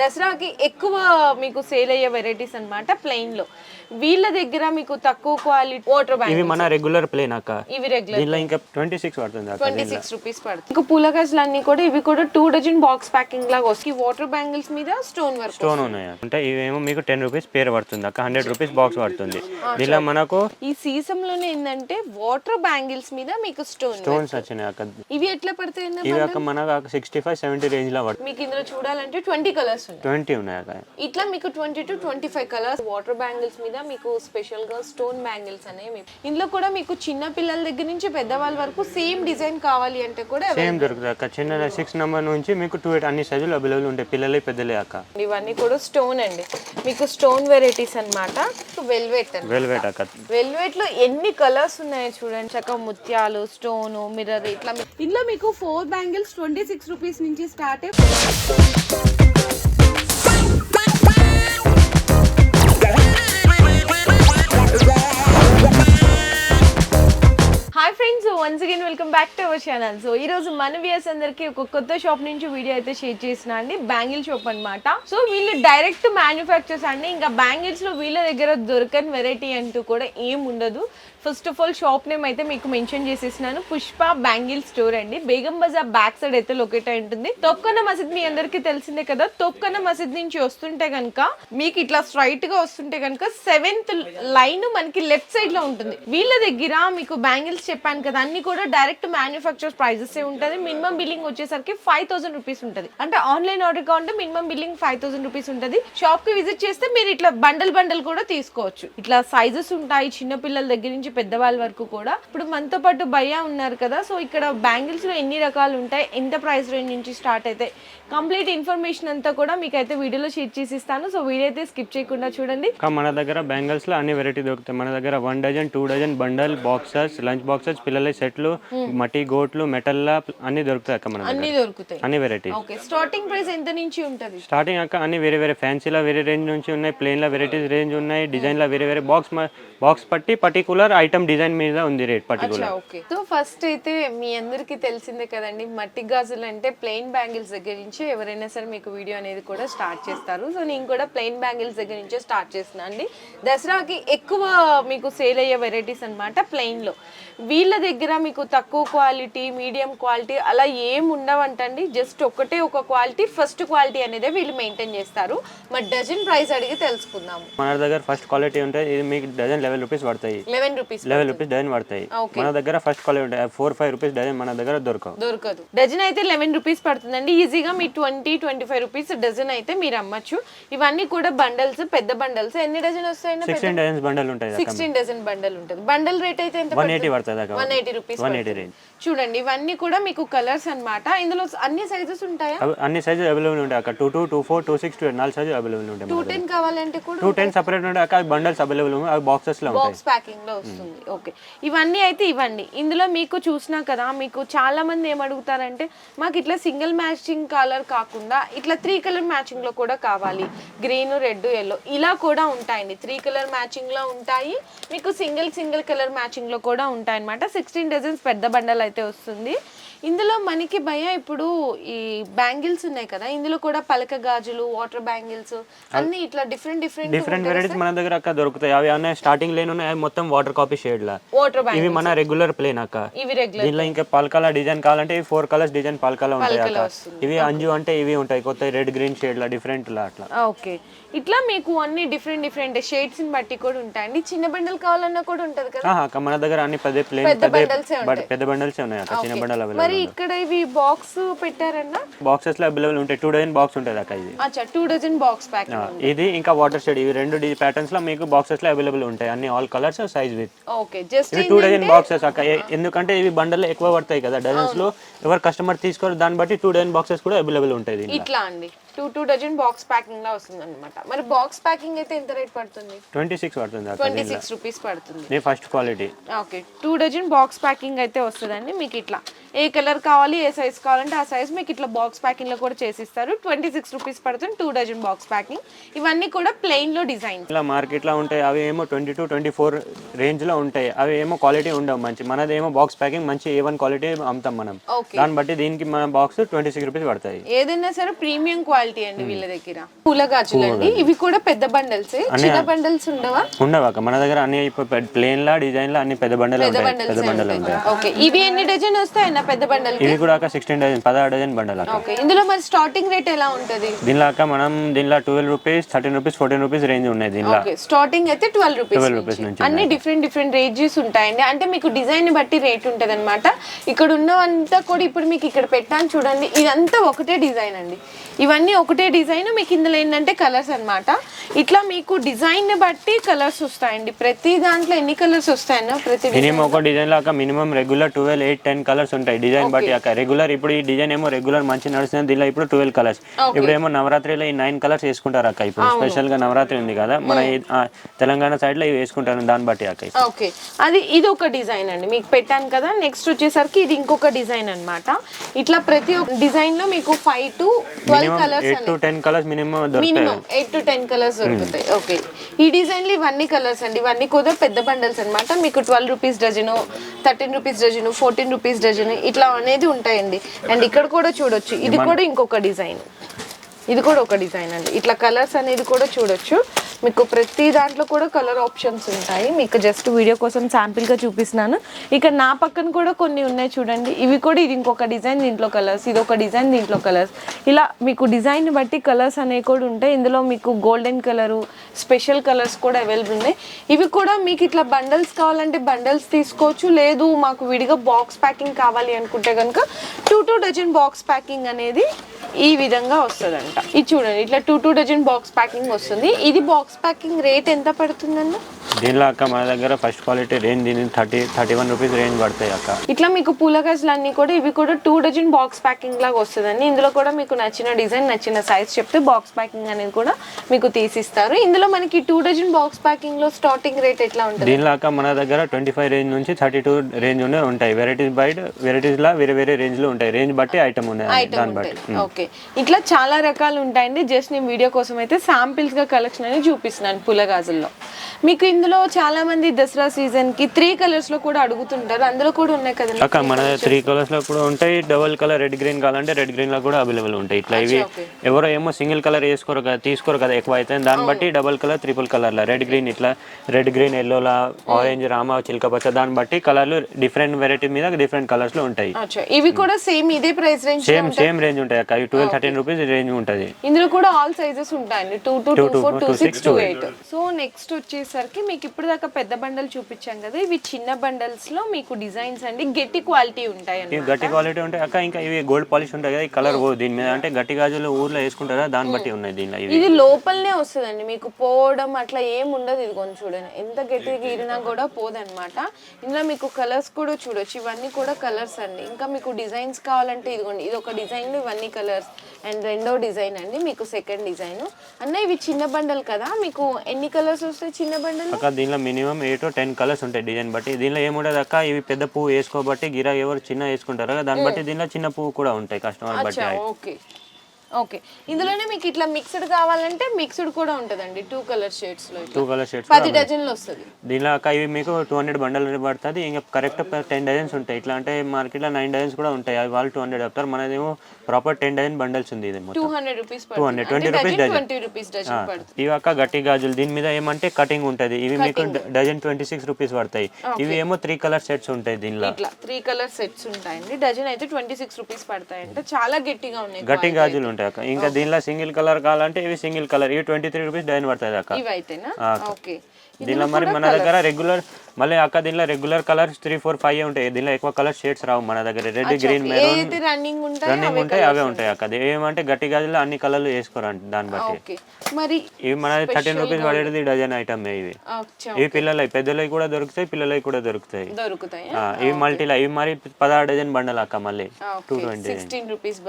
దసరాకి ఎక్కువ మీకు సేల్ అయ్యే వెరైటీస్ అనమాట ప్లెయిన్లో. వీళ్ళ దగ్గర మీకు తక్కువ క్వాలిటీ వాటర్ ఇవి బ్యాంక్ మన రెగ్యులర్ ప్లేన్ అక్క. ఇవి రెగ్యులర్ దీనిలో ఇంకా ట్వంటీ సిక్స్ పడుతుంది అక్క ట్వంటీ సిక్స్ రూపీస్ పడుతుంది. ఇంకా పూల గాజులు అన్ని కూడా ఇవి కూడా టూ డజన్ బాక్స్ ప్యాకింగ్ లాగా వస్తాయి. వాటర్ బ్యాంగిల్స్ మీద స్టోన్ వర్క్ స్టోన్ ఉన్నాయి అంటే ఇవేమో మీకు టెన్ రూపీస్ పేరు పడుతుంది అక్క. హండ్రెడ్ రూపీస్ బాక్స్ పడుతుంది. దీనిలో మనకు ఈ సీసంలోనే ఏంటంటే వాటర్ బ్యాంగిల్స్ మీద మీకు స్టోన్ స్టోన్స్ వచ్చినాయి అక్క. ఇవి ఎట్లా పడతాయి అన్న? ఇవి అక్క మనకు సిక్స్టీ ఫైవ్ సెవెంటీ రేంజ్లో పడుతుంది మీకు ఇందులో చూడాలంటే ట్వంటీ కలర్స్ ఉన్నాయి ట్వంటీ ఉన్నాయి ఇట్లా మీకు twenty to twenty five colours water bangles మీద మీకు స్పెషల్గా స్టోన్ బ్యాంగిల్స్ అనేవి ఇందులో కూడా మీకు చిన్న పిల్లల దగ్గర నుంచి పెద్దవాళ్ళ వరకు సేమ్ డిజైన్ కావాలి అంటే కూడా సేమ్ దొరుకుతుంది అక్క. చిన్న సిక్స్ నెంబర్ నుంచి మీకు టూ ఎయిట్ అన్ని సైజులు అవైలబుల్ ఉంటాయి. పిల్లలే పెద్దలే అక్క. ఇవన్నీ కూడా స్టోన్ అండి. మీకు స్టోన్ వెరైటీస్ అన్నమాట. వెల్వెట్ అండి. వెల్వెట్ అక్క. వెల్వెట్లో ఎన్ని కలర్స్ ఉన్నాయో చూడండి. చక్కగా ముత్యాలు స్టోన్ మిర్రర్ ఇట్లా ఇందులో మీకు four bangles twenty six rupees నుంచి start once again welcome back to our channel so ఈ రోజు మన వ్యూస్ అందరికి ఒక కొత్త షాప్ నుంచి వీడియో అయితే షేర్ చేసిన అండి. బ్యాంగిల్ షాప్ అన్నమాట. సో వీళ్ళు డైరెక్ట్ మ్యానుఫ్యాక్చర్స్ అండి. ఇంకా బ్యాంగిల్స్లో వీళ్ళ దగ్గర దొరకని వెరైటీ అంటూ కూడా ఏం ఉండదు. First of all shop name అయితే మీకు మెన్షన్ చేసేసినాను. పుష్ప బ్యాంగిల్ స్టోర్ అండి. బేగం బజార్ బ్యాక్ సైడ్ అయితే లొకేట్ అయి ఉంటుంది. తొక్కన మసీద్ మీ అందరికీ తెలిసిందే కదా. తొక్కన మసీద్ నుంచి వస్తుంటే కనుక మీకు ఇట్లా స్ట్రైట్గా వస్తుంటే కనుక సెవెంత్ లైన్ మనకి లెఫ్ట్ సైడ్లో ఉంటుంది. వీళ్ళ దగ్గర మీకు బ్యాంగిల్స్ చెప్పాను కదా. అన్ని కూడా డైరెక్ట్ మ్యానుఫ్యాక్చర్ ప్రైజెస్ ఉంటుంది. మినిమం బిల్లింగ్ వచ్చేసరికి ఫైవ్ థౌసండ్ రూపీస్ ఉంటుంది. అంటే ఆన్లైన్ ఆర్డర్ కావాలంటే minimum billing five thousand rupees ఉంటుంది. షాప్కి విజిట్ చేస్తే మీరు ఇట్లా బండల్ బండల్ కూడా తీసుకోవచ్చు. ఇట్లా సైజెస్ ఉంటాయి. చిన్న పిల్లల దగ్గర నుంచి పెద్దవాళ్ళ వరకు కూడా. ఇప్పుడు మనతో పాటు భయ్య ఉన్నారు కదా సో ఇక్కడ బ్యాంగిల్స్లో ఎన్ని రకాలు ఉంటాయి ఎంత ప్రైస్ రేంజ్ నుంచి స్టార్ట్ అయితే కంప్లీట్ ఇన్ఫర్మేషన్ అంతా కూడా మీకు అయితే వీడియోలో షేర్ చేసి ఇస్తాను సో వీడియో అయితే స్కిప్ చేయకుండా చూడండి. మన దగ్గర బ్యాంగిల్స్లో అన్ని వెరైటీ దొరుకుతాయి. మన దగ్గర one dozen two dozen bundle boxes lunch boxes పిల్లల సెట్లు మట్టి గోట్లు మెటల్ అన్ని దొరుకుతాయి అక్క మన అన్ని దొరుకుతాయి. అన్ని వెరైటీ ఓకే స్టార్టింగ్ ప్రైస్ ఎంత నుంచి ఉంటుంది? స్టార్టింగ్ అక్క అన్ని వేరే వేరే ఫ్యాన్సీలో వేరే రేంజ్ నుంచి ఉన్నాయి ప్లేన్లో వెరైటీస్ రేంజ్ ఉన్నాయి డిజైన్లో వేరే వేరే బాక్స్ బాక్స్ పట్టి పర్టికులర్ ఐటమ్ డిజైన్ మీద ఉంది rate particular okay so first అయితే మీ అందరికీ తెలిసిందే కదండి మట్టి గాజులు అంటే ప్లెయిన్ బ్యాంగిల్స్ దగ్గర నుంచి ఎవరైనా సరే మీకు వీడియో అనేది కూడా స్టార్ట్ చేస్తారు. సో నేను కూడా ప్లెయిన్ బ్యాంగిల్స్ దగ్గర నుంచే స్టార్ట్ చేస్తున్నా అండి. దసరాకి ఎక్కువ మీకు సేల్ అయ్యే వెరైటీస్ అనమాట ప్లెయిన్లో వీళ్ళ దగ్గర మీకు తక్కువ క్వాలిటీ మీడియం క్వాలిటీ అలా ఏం ఉండవంటండి. జస్ట్ ఒకటే ఒక క్వాలిటీ ఫస్ట్ క్వాలిటీ అనేది వీళ్ళు మెయింటైన్ చేస్తారు. మరి డజన్ ప్రైస్ అడిగి తెలుసుకుందాము. మన దగ్గర ఫస్ట్ క్వాలిటీ ఉంటాయి ఇది మీకు డజన్ లెవెన్ రూపీస్ పడతాయి. Eleven rupees eleven rupees dozen పడతాయి. మన దగ్గర first quality four five rupees dozen మన దగ్గర దొరకవు. దొరకదు. డజన్ అయితే లెవెన్ రూపీస్ పడుతుందండి. ఈజీగా మీ twenty twenty five rupees dozen అయితే మీరు అమ్మచ్చు. ఇవన్నీ కూడా బండల్స్ పెద్ద బండల్స్ ఎన్ని డజన్ వస్తాయండి సిక్స్టీన్ డజన్స్ బండల్ ఉంటాయి సిక్స్టీన్ డజన్ బండల్ ఉంటుంది. బండల్ రేట్ అయితే ఎంత వన్ ఎయిటీ పడుతుంది? One eighty rupees one eighty range చూడండి ఇవన్నీ కూడా మీకు కలర్స్ అన్నమాట. ఇందులో అన్ని సైజెస్ ఉంటాయా? అన్ని సైజు అవైలబుల్ ఉంటాయి అక్క. Two two two four two six two నాలుగు సైజు అవైలబుల్ ఉంటాయి టూ టెన్ కావాలంటే కూడా టూ టెన్ సపరేట్ ఉంటాయి అక్క బండల్స్ అవైలబుల్ అవి బాక్సెస్లో ఉంటాయి. బాక్స్ ప్యాకింగ్లో వస్తుంది. ఓకే. ఇవన్నీ అయితే ఇవ్వండి. ఇందులో మీకు చూసినా కదా మీకు చాలా మంది ఏం అడుగుతారంటే మాకు ఇట్లా సింగిల్ మ్యాచింగ్ కలర్ కాకుండా ఇట్లా త్రీ కలర్ మ్యాచింగ్లో కూడా కావాలి. గ్రీన్ రెడ్ ఎల్లో ఇలా కూడా ఉంటాయండి. త్రీ కలర్ మ్యాచింగ్లో ఉంటాయి. మీకు సింగిల్ సింగిల్ కలర్ మ్యాచింగ్లో కూడా ఉంటాయి అనమాట సిక్స్టీన్ డజన్స్ పెద్ద బండల్ అయితే వస్తుంది. ఇందులో మనకి భయ ఇప్పుడు ఈ బ్యాంగిల్స్ ఉన్నాయి కదా ఇందులో కూడా పలక గాజులు వాటర్ బ్యాంగిల్స్ అన్ని ఇట్లా డిఫరెంట్ డిఫరెంట్ డిఫరెంట్ వెరైటీస్ మన దగ్గర అక్క దొరుకుతాయి. అవి అన్నీ స్టార్టింగ్ లేని ఉన్నాయి మొత్తం వాటర్ కాపీ షేడ్ లా. ఇవి మన రెగ్యులర్ ప్లేన్ అక్క. దీనిలో ఇంకా పల్కాల డిజైన్ కావాలంటే ఇవి ఫోర్ కలర్స్ డిజైన్ పల్కాల ఉంటాయి అక్క. ఇవి అంజు అంటే ఇవి ఉంటాయి. కొత్త రెడ్ గ్రీన్ షేడ్ లా డిఫరెంట్ లా అట్లా. ఓకే ఇట్లా మీకు అన్ని డిఫరెంట్ డిఫరెంట్ షేడ్స్ని బట్టి కూడా ఉంటాయండి. చిన్న బండలు కావాలన్నా కూడా ఉంటది కదా? మన దగ్గర అన్ని పెద్ద ప్లేన్ పెద్ద బండల్స్ ఉన్నాయి అక్క చిన్న బండల్ మరి ఇక్కడ ఇవి బాక్స్ పెట్టారన్నా? బాక్సెస్లో అవైలబుల్ ఉంటాయి. టూ డజన్ బాక్స్ ఉంటుంది అక్క ఇది. అచ్చా టూ డజన్ బాక్స్ ప్యాక్ ఇది ఇంకా వాటర్ షేడ్ ఇవి రెండు ప్యాటర్న్స్లో మీకు బాక్సెస్లో అవైలబుల్ ఉంటాయి. అన్ని all colours size with okay just ఇవి టూ డజన్ బాక్సెస్ అక్క. ఎందుకంటే ఇవి బండల్ ఎక్కువ పడతాయి కదా. డజన్స్లో ఎవరు కస్టమర్ తీసుకోరు. దాన్ని బట్టి టూ డజన్ బాక్సెస్ కూడా అవైలబుల్ ఉంటాయి ఇట్లా అండి. Two two dozen box packing లా వస్తుంది అనమాట మరి బాక్స్ ప్యాకింగ్ అయితే ఎంత రేట్ పడుతుంది? ట్వంటీ సిక్స్ పడుతుంది ట్వంటీ సిక్స్ రూపీస్ పడుతుంది. ఇది first quality okay two dozen box packing అయితే వస్తుందండి మీకు ఇట్లా. ఏ కలర్ కావాలి ఏ సైజ్ కావాలంటే ఆ సైజ్ మీకు ఇట్లా బాక్స్ ప్యాకింగ్లో కూడా చేసిస్తారు. ట్వంటీ సిక్స్ రూపీస్ పడుతుంది టూ డజన్ బాక్స్ ప్యాకింగ్ ఇవన్నీ కూడా ప్లెయిన్లో డిజైన్ ఇలా మార్కెట్లో ఉంటాయి అవి ఏమో ట్వంటీ టు ట్వంటీ ఫోర్ రేంజ్లో ఉంటాయి. అవి ఏమో క్వాలిటీ ఉండవు మంచి మనది ఏమో బాక్స్ ప్యాకింగ్ మంచి ఏ వన్ క్వాలిటీ అమ్ముతాం మనం. దాన్ని బట్టి దీనికి మన బాక్స్ ట్వంటీ సిక్స్ రూపీస్ పడుతుంది ఏదైనా సరే ప్రీమియం క్వాలిటీ అండి వీళ్ళ దగ్గర. పూల అండి. ఇవి కూడా పెద్ద బండల్స్ చిన్న బండల్స్ ఉండవా? ఉండవాక మన దగ్గర అన్ని ఇప్పుడు ప్లేన్ లా డిజైన్ లా అన్ని పెద్ద బండలు పెద్ద ఉంటాయి. పెద్ద బండలు ఉంటాయి. ఓకే ఇవి ఎన్ని డజన్ వస్తాయన్న పెద్ద బండల్ ఇవి కూడా సిక్స్టీన్ డజన్ పదహారు డజన్ బండలు ఓకే ఇందులో మరి స్టార్టింగ్ రేట్ ఎలా ఉంటది? దీనిలో మనం దీనిలో twelve rupees thirteen rupees fourteen rupees range ఉన్నాయి దీనిలో. స్టార్టింగ్ అయితే ట్వెల్వ్ రూపీస్ 12 రూపీస్ నుంచి అన్ని డిఫరెంట్ డిఫరెంట్ రేంజెస్ ఉంటాయండి. అంటే మీకు డిజైన్ని బట్టి రేట్ ఉంటుంది అనమాట ఇక్కడ ఉన్నవంతా కూడా ఇప్పుడు మీకు ఇక్కడ పెట్టాను చూడండి. ఇదంతా ఒకటే డిజైన్ అండి. ఇవన్నీ ఒకటే డిజైన్ మీకు ఇందులో ఏంటంటే కలర్స్ అన్నమాట. ఇట్లా మీకు డిజైన్ని బట్టి కలర్స్ వస్తాయండి. ప్రతి దాంట్లో ఎన్ని కలర్స్ వస్తాయన్న ప్రతి మినిమం ఒక డిజైన్లో అక్క minimum regular twelve eight ten colours ఉంటాయి. డిజైన్ బట్టి అక్క. రెగ్యులర్ ఇప్పుడు ఈ డిజైన్ ఏమో రెగ్యులర్ మంచి నడుస్తుంది. దీనిలో ఇప్పుడు ట్వెల్వ్ కలర్స్ ఇప్పుడు ఏమో నవరాత్రిలో ఈ నైన్ కలర్స్ వేసుకుంటారు అక్క. ఇప్పుడు స్పెషల్గా నవరాత్రి ఉంది కదా. మన ఆ, తెలంగాణ సైడ్లో ఇవి వేసుకుంటారు దాన్ని బట్టి అక్క. ఓకే అది ఇది ఒక డిజైన్ అండి. మీకు పెట్టాను కదా. నెక్స్ట్ వచ్చేసరికి ఇది ఇంకొక డిజైన్ అన్నమాట. ఇట్లా ప్రతి ఒక్క డిజైన్లో మీకు five to twelve colours eight to ten colours minimum minimum eight to ten colours దొరుకుతాయి. ఓకే ఈ డిజైన్లు ఇవన్నీ కలర్స్ అండి. ఇవన్నీ కూడా పెద్ద బండల్స్ అన్నమాట. మీకు twelve rupees dozen thirteen rupees dozen fourteen rupees dozen ఇట్లా అనేది ఉంటాయండి. అండ్ ఇక్కడ కూడా చూడొచ్చు. ఇది కూడా ఇంకొక డిజైన్. ఇది కూడా ఒక డిజైన్ అండి. ఇట్లా కలర్స్ అనేది కూడా చూడొచ్చు. మీకు ప్రతి దాంట్లో కూడా కలర్ ఆప్షన్స్ ఉంటాయి. మీకు జస్ట్ వీడియో కోసం శాంపిల్గా చూపిస్తున్నాను. ఇక్కడ నా పక్కన కూడా కొన్ని ఉన్నాయి చూడండి. ఇవి కూడా ఇది ఇంకొక డిజైన్ దీంట్లో కలర్స్. ఇది ఒక డిజైన్ దీంట్లో కలర్స్. ఇలా మీకు డిజైన్ బట్టి కలర్స్ అనేవి కూడా ఉంటాయి. ఇందులో మీకు గోల్డెన్ కలరు స్పెషల్ కలర్స్ కూడా అవైలబుల్ ఉన్నాయి. ఇవి కూడా మీకు ఇట్లా బండల్స్ కావాలంటే బండల్స్ తీసుకోవచ్చు. లేదు మాకు విడిగా బాక్స్ ప్యాకింగ్ కావాలి అనుకుంటే కనుక two two dozen box packing అనేది ఈ విధంగా వస్తుందంట. ఇది చూడండి ఇట్లా two two dozen box packing వస్తుంది. ఇది బాక్స్ ప్యాకింగ్ రేట్ ఎంత పడుతుందన్న? దీనిలో అక్క మన దగ్గర ఫస్ట్ క్వాలిటీ రేంజ్ దీని thirty thirty one rupees range పడతాయి అక్క. ఇట్లా మీకు పూల గాజులు అన్ని కూడా ఇవి కూడా టూ డజన్ బాక్స్ ప్యాకింగ్ లాగా వస్తుందండి. ఇందులో కూడా మీకు నచ్చిన డిజైన్ నచ్చిన సైజ్ చెప్తే బాక్స్ ప్యాకింగ్ అనేది కూడా మీకు తీసిస్తారు. ఇందులో మనకి టూ డజన్ బాక్స్ ప్యాకింగ్లో స్టార్టింగ్ రేట్ ఎట్లా ఉంటుంది? దీనిలో అక్క మన దగ్గర ట్వంటీ ఫైవ్ రేంజ్ నుంచి థర్టీ టూ రేంజ్ ఉండే ఉంటాయి. వెరైటీస్ బయట వెరైటీస్ లా వేరే వేరే రేంజ్లో ఉంటాయి. రేంజ్ బట్టి ఐటమ్ ఉన్నాయి ఐటమ్ దాన్ని బట్టి. ఓకే ఇట్లా చాలా రకాలు ఉంటాయండి జస్ట్ నేను వీడియో కోసం అయితే శాంపిల్స్గా కలెక్షన్ అనేది చూపిస్తున్నాను పులగాజుల్లో. మీకు ఇందులో చాలా మంది దసరా సీజన్కి త్రీ కలర్స్లో కూడా అడుగుతుంటారు. అందులో కూడా ఉన్నాయి కదండి అక్క మన త్రీ కలర్స్లో కూడా ఉంటాయి. డబుల్ కలర్ రెడ్ గ్రీన్ కావాలంటే రెడ్ గ్రీన్లో కూడా అవైలబుల్ ఉంటాయి. ఇట్లా ఇవి. ఎవరో ఏమో సింగిల్ కలర్ వేసుకోరు కదా తీసుకోరు కదా ఎక్కువ అయితే. దాన్ని బట్టి డబుల్ కలర్ త్రిపుల్ కలర్ లా రెడ్ గ్రీన్ ఇట్లా. రెడ్ గ్రీన్ ఎల్లోలా ఆరెంజ్ రామ చిలక పచ్చ దాన్ని బట్టి కలర్లు డిఫరెంట్ వెరైటీ మీద డిఫరెంట్ కలర్స్లో ఉంటాయి. ఇవి కూడా సేమ్ ఇదే price range same same range ఉంటాయి అక్క. ట్వెల్వ్ థర్టీన్ రూపీస్ రేంజ్ ఉంటుంది. ఇందులో కూడా ఆల్ సైజెస్ ఉంటాయండి. Two two two four two six two eight so next వచ్చేసరికి మీకు ఇప్పుడు దాకా పెద్ద బండల్ చూపించాం కదా ఇవి చిన్న బండల్స్లో మీకు డిజైన్స్ అండి గట్టి క్వాలిటీ ఉంటాయి ఇవి గట్టి క్వాలిటీ ఉంటాయి. అక్క ఇంకా ఇవి గోల్డ్ పాలిష్ ఉంటాయి కదా ఈ కలర్ దీని మీద. అంటే గట్టి గాజులు ఊర్లో వేసుకుంటారా? దాన్ని బట్టి ఉన్నాయి దీనిలో ఇది లోపలనే వస్తుందండి. మీకు పోవడం అట్లా ఏం ఉండదు ఇది కొంచెం చూడండి. ఎంత గట్టిగా గీరినా కూడా పోదన్నమాట. ఇందులో మీకు కలర్స్ కూడా చూడొచ్చు. ఇవన్నీ కూడా కలర్స్ అండి. ఇంకా మీకు డిజైన్స్ కావాలంటే ఇదిగోండి ఇది ఒక డిజైన్ ఇవన్నీ కలర్స్. అండ్ రెండో డిజైన్ అండి మీకు సెకండ్ డిజైన్. అన్న ఇవి చిన్న బండల్ కదా మీకు ఎన్ని కలర్స్ వస్తాయి? చిన్న బండల్? అక్క దీనిలో మినిమం ఎయిట్ టెన్ కలర్స్ ఉంటాయి డిజైన్ బట్టి. దీనిలో ఏముండదు అక్క ఇవి పెద్ద పువ్వు వేసుకోబట్టి గిరా ఎవరు చిన్న వేసుకుంటారు కదా దాన్ని బట్టి దీనిలో చిన్న పువ్వు కూడా ఉంటాయి కస్టమర్ బట్టి. ఓకే. ఓకే. ఇందులోనే మీకు ఇట్లా మిక్స్డ్ కావాలంటే మిక్స్డ్ కూడా ఉంటుందండి. టూ కలర్ షేడ్స్లో టూ కలర్ షేడ్స్ పది డజన్లు వస్తుంది. దీనిలో ఇవి మీకు టూ హండ్రెడ్ బండల్ పడుతుంది. ఇంకా కరెక్ట్ టెన్ డజన్స్ ఉంటాయి. ఇట్లా అంటే మార్కెట్లో నైన్ డజన్స్ కూడా ఉంటాయి. అవి వాళ్ళు టూ హండ్రెడ్ చెప్తారు. మనదేమో ప్రాపర్ టెన్ డజన్ బండల్స్ ఉంది ఇది two hundred rupees two hundred twenty rupees dozen ఇవి అక్క గట్టి గాజులు. దీని మీద ఏమంటే కటింగ్ ఉంటుంది. ఇవి మీకు డజన్ ట్వంటీ సిక్స్ రూపీస్ పడతాయి. ఇవి ఏమో త్రీ కలర్ సెట్స్ ఉంటాయి దీనిలో. ఇట్లా త్రీ కలర్ సెట్స్ ఉంటాయండి. డజన్ అయితే ట్వంటీ సిక్స్ రూపీస్ పడతాయంటే. చాలా గట్టిగా ఉన్నాయి గట్టి గాజులు ఉంటాయి అక్క. ఇంకా దీనిలో సింగిల్ కలర్ కావాలంటే ఇవి సింగిల్ కలర్. ఇవి ట్వంటీ త్రీ రూపీస్ డజన్ పడుతుంది అక్క. దీనిలో మరి మన దగ్గర రెగ్యులర్ మళ్ళీ అక్క దీనిలో regular colours three four five ఉంటాయి. దీనిలో ఎక్కువ కలర్ షేడ్స్ రావు మన దగ్గర. రెడ్ గ్రీన్ మెరూన్ రన్నింగ్ ఉంటాయో అవే ఉంటాయి అక్క. ఏమంటే గట్టి గాజులు అన్ని కలర్లు వేసుకోరండి దాన్ని బట్టి. మరి ఇవి మన థర్టీన్ రూపీస్ పడేది డజన్ ఐటమ్ ఇవి. ఇవి పిల్లలకి పెద్దలకి కూడా దొరుకుతాయి పిల్లలకి కూడా దొరుకుతాయి. దొరుకుతాయి? ఇవి మల్టీలా ఇవి మరి పదహారు డజన్ బండల్ అక్క మళ్ళీ. టూ ట్వంటీ రూపీస్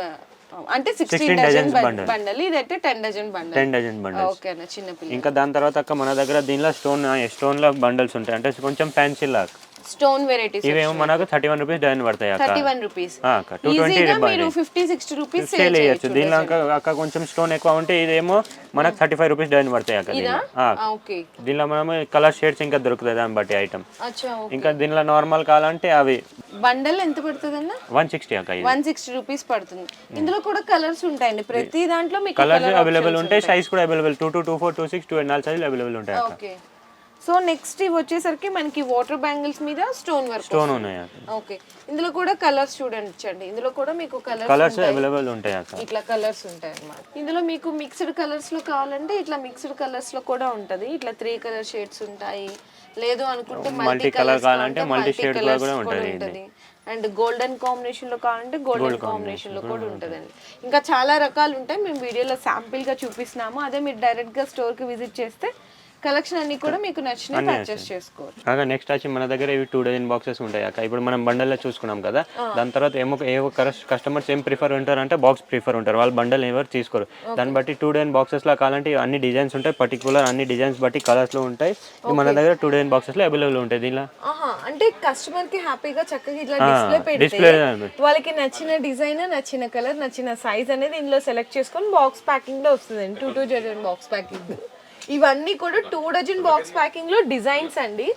అంటే 16 సిక్స్టీన్ డజన్. బండల్ ఇదైతే ten dozen bundle ten dozen bundle okay అన్న చిన్న ఇంకా దాని తర్వాత అక్క మన దగ్గర దీనిలో స్టోన్ స్టోన్లో బండల్స్ ఉంటాయి. అంటే కొంచెం ఫ్యాన్సీ లాగా. స్టోన్ వెరైటీస్ ఇవేమో మనకు థర్టీ వన్ రూపీస్ డజన్ పడతాయి అక్క. Thirty one rupees. ఆ అక్క. టూ ట్వంటీ ఈజీగా మీరు ఫిఫ్టీ సిక్స్టీ రూపీస్ సేల్ చేయొచ్చు దీనిలో అక్క కొంచెం స్టోన్ ఎక్కువ ఉంటే ఇదేమో మనకు థర్టీ ఫైవ్ రూపీస్ డజన్ పడతాయి అక్క దీనిలో. ఆ, ఓకే దీనిలో మనం కలర్ షేడ్స్ ఇంకా దొరుకుతుంది దాన్ని బట్టి ఐటమ్. అచ్చా ఇంకా దీనిలో నార్మల్ కావాలంటే అవి బండల్ ఎంత పడుతుంది అన్న వన్ సిక్స్టీ అక్క ఇది. వన్ సిక్స్టీ రూపీస్ పడుతుంది. ఇందులో కూడా కలర్స్ ఉంటాయండి. ప్రతి దాంట్లో మీకు కలర్స్ అవైలబుల్ ఉంటాయి సైజ్ కూడా available. Two two two four two six two నాలుగు సైజులు అవైలబుల్ ఉంటాయి అక్క. ఓకే. సో నెక్స్ట్ ఇవి వచ్చేసరికి మనకి వాటర్ బ్యాంగిల్స్ మీద స్టోన్ వర్క్ స్టోన్ ఉన్నాయి ఓకే ఇందులో కూడా కలర్స్ చూడండి ఇందులో కూడా మీకు కలర్స్ కలర్స్ అవైలబుల్ ఉంటాయి అక్క ఇట్లా కలర్స్ ఉంటాయి అన్నమాట. ఇందులో మీకు మిక్స్డ్ కలర్స్లో కావాలంటే ఇట్లా మిక్స్డ్ కలర్స్లో కూడా ఉంటది. ఇట్లా త్రీ కలర్ షేడ్స్ ఉంటాయి. లేదు అనుకుంటే మల్టీ కలర్ కావాలంటే మల్టీ షేడ్ కూడా ఉంటది. అండ్ గోల్డెన్ కాంబినేషన్లో కావాలంటే గోల్డెన్ కాంబినేషన్లో కూడా ఉంటదండి. ఇంకా చాలా రకాలు ఉంటాయి. మేము వీడియోలో శాంపిల్గా చూపిస్తున్నాము. అదే మీరు డైరెక్ట్గా స్టోర్కి విజిట్ చేస్తే కలెక్షన్ అన్ని కూడా మీకు నచ్చినవి పర్చేస్ చేసుకోవచ్చు. కాగా నెక్స్ట్ వచ్చి మన దగ్గర ఇవి టూ డజన్ బాక్సెస్ ఉంటాయి అక్క. ఇప్పుడు మనం బండల్లో చూసుకున్నాం కదా దాని తర్వాత ఏమో ఏవో కస్టమర్స్ ఏం ప్రిఫర్ ఉంటారు అంటే బాక్స్ ప్రిఫర్ ఉంటారు. వాళ్ళు బండల్ ఎవరు తీసుకోరు. దాన్ని బట్టి టూ డజన్ బాక్సెస్లో కావాలంటే అన్ని డిజైన్స్ ఉంటాయి. పర్టికులర్ అన్ని డిజైన్స్ బట్టి కలర్స్లో ఉంటాయి. మన దగ్గర టూ డజన్ బాక్సెస్లో అవైలబుల్ ఉంటాయి దీనిలో. ఆహా అంటే కస్టమర్కి హ్యాపీగా చక్కగా ఇట్లా డిస్ప్లే పెడితే వాళ్ళకి నచ్చిన డిజైన్ నచ్చిన కలర్ నచ్చిన సైజ్ అనేది ఇందులో సెలెక్ట్ చేసుకొని బాక్స్ ప్యాకింగ్లో వస్తుందండి. Two two dozen box packing ఇవన్నీ కూడా టూ డజన్ బాక్స్ ప్యాకింగ్లో డిజైన్స్ అండి.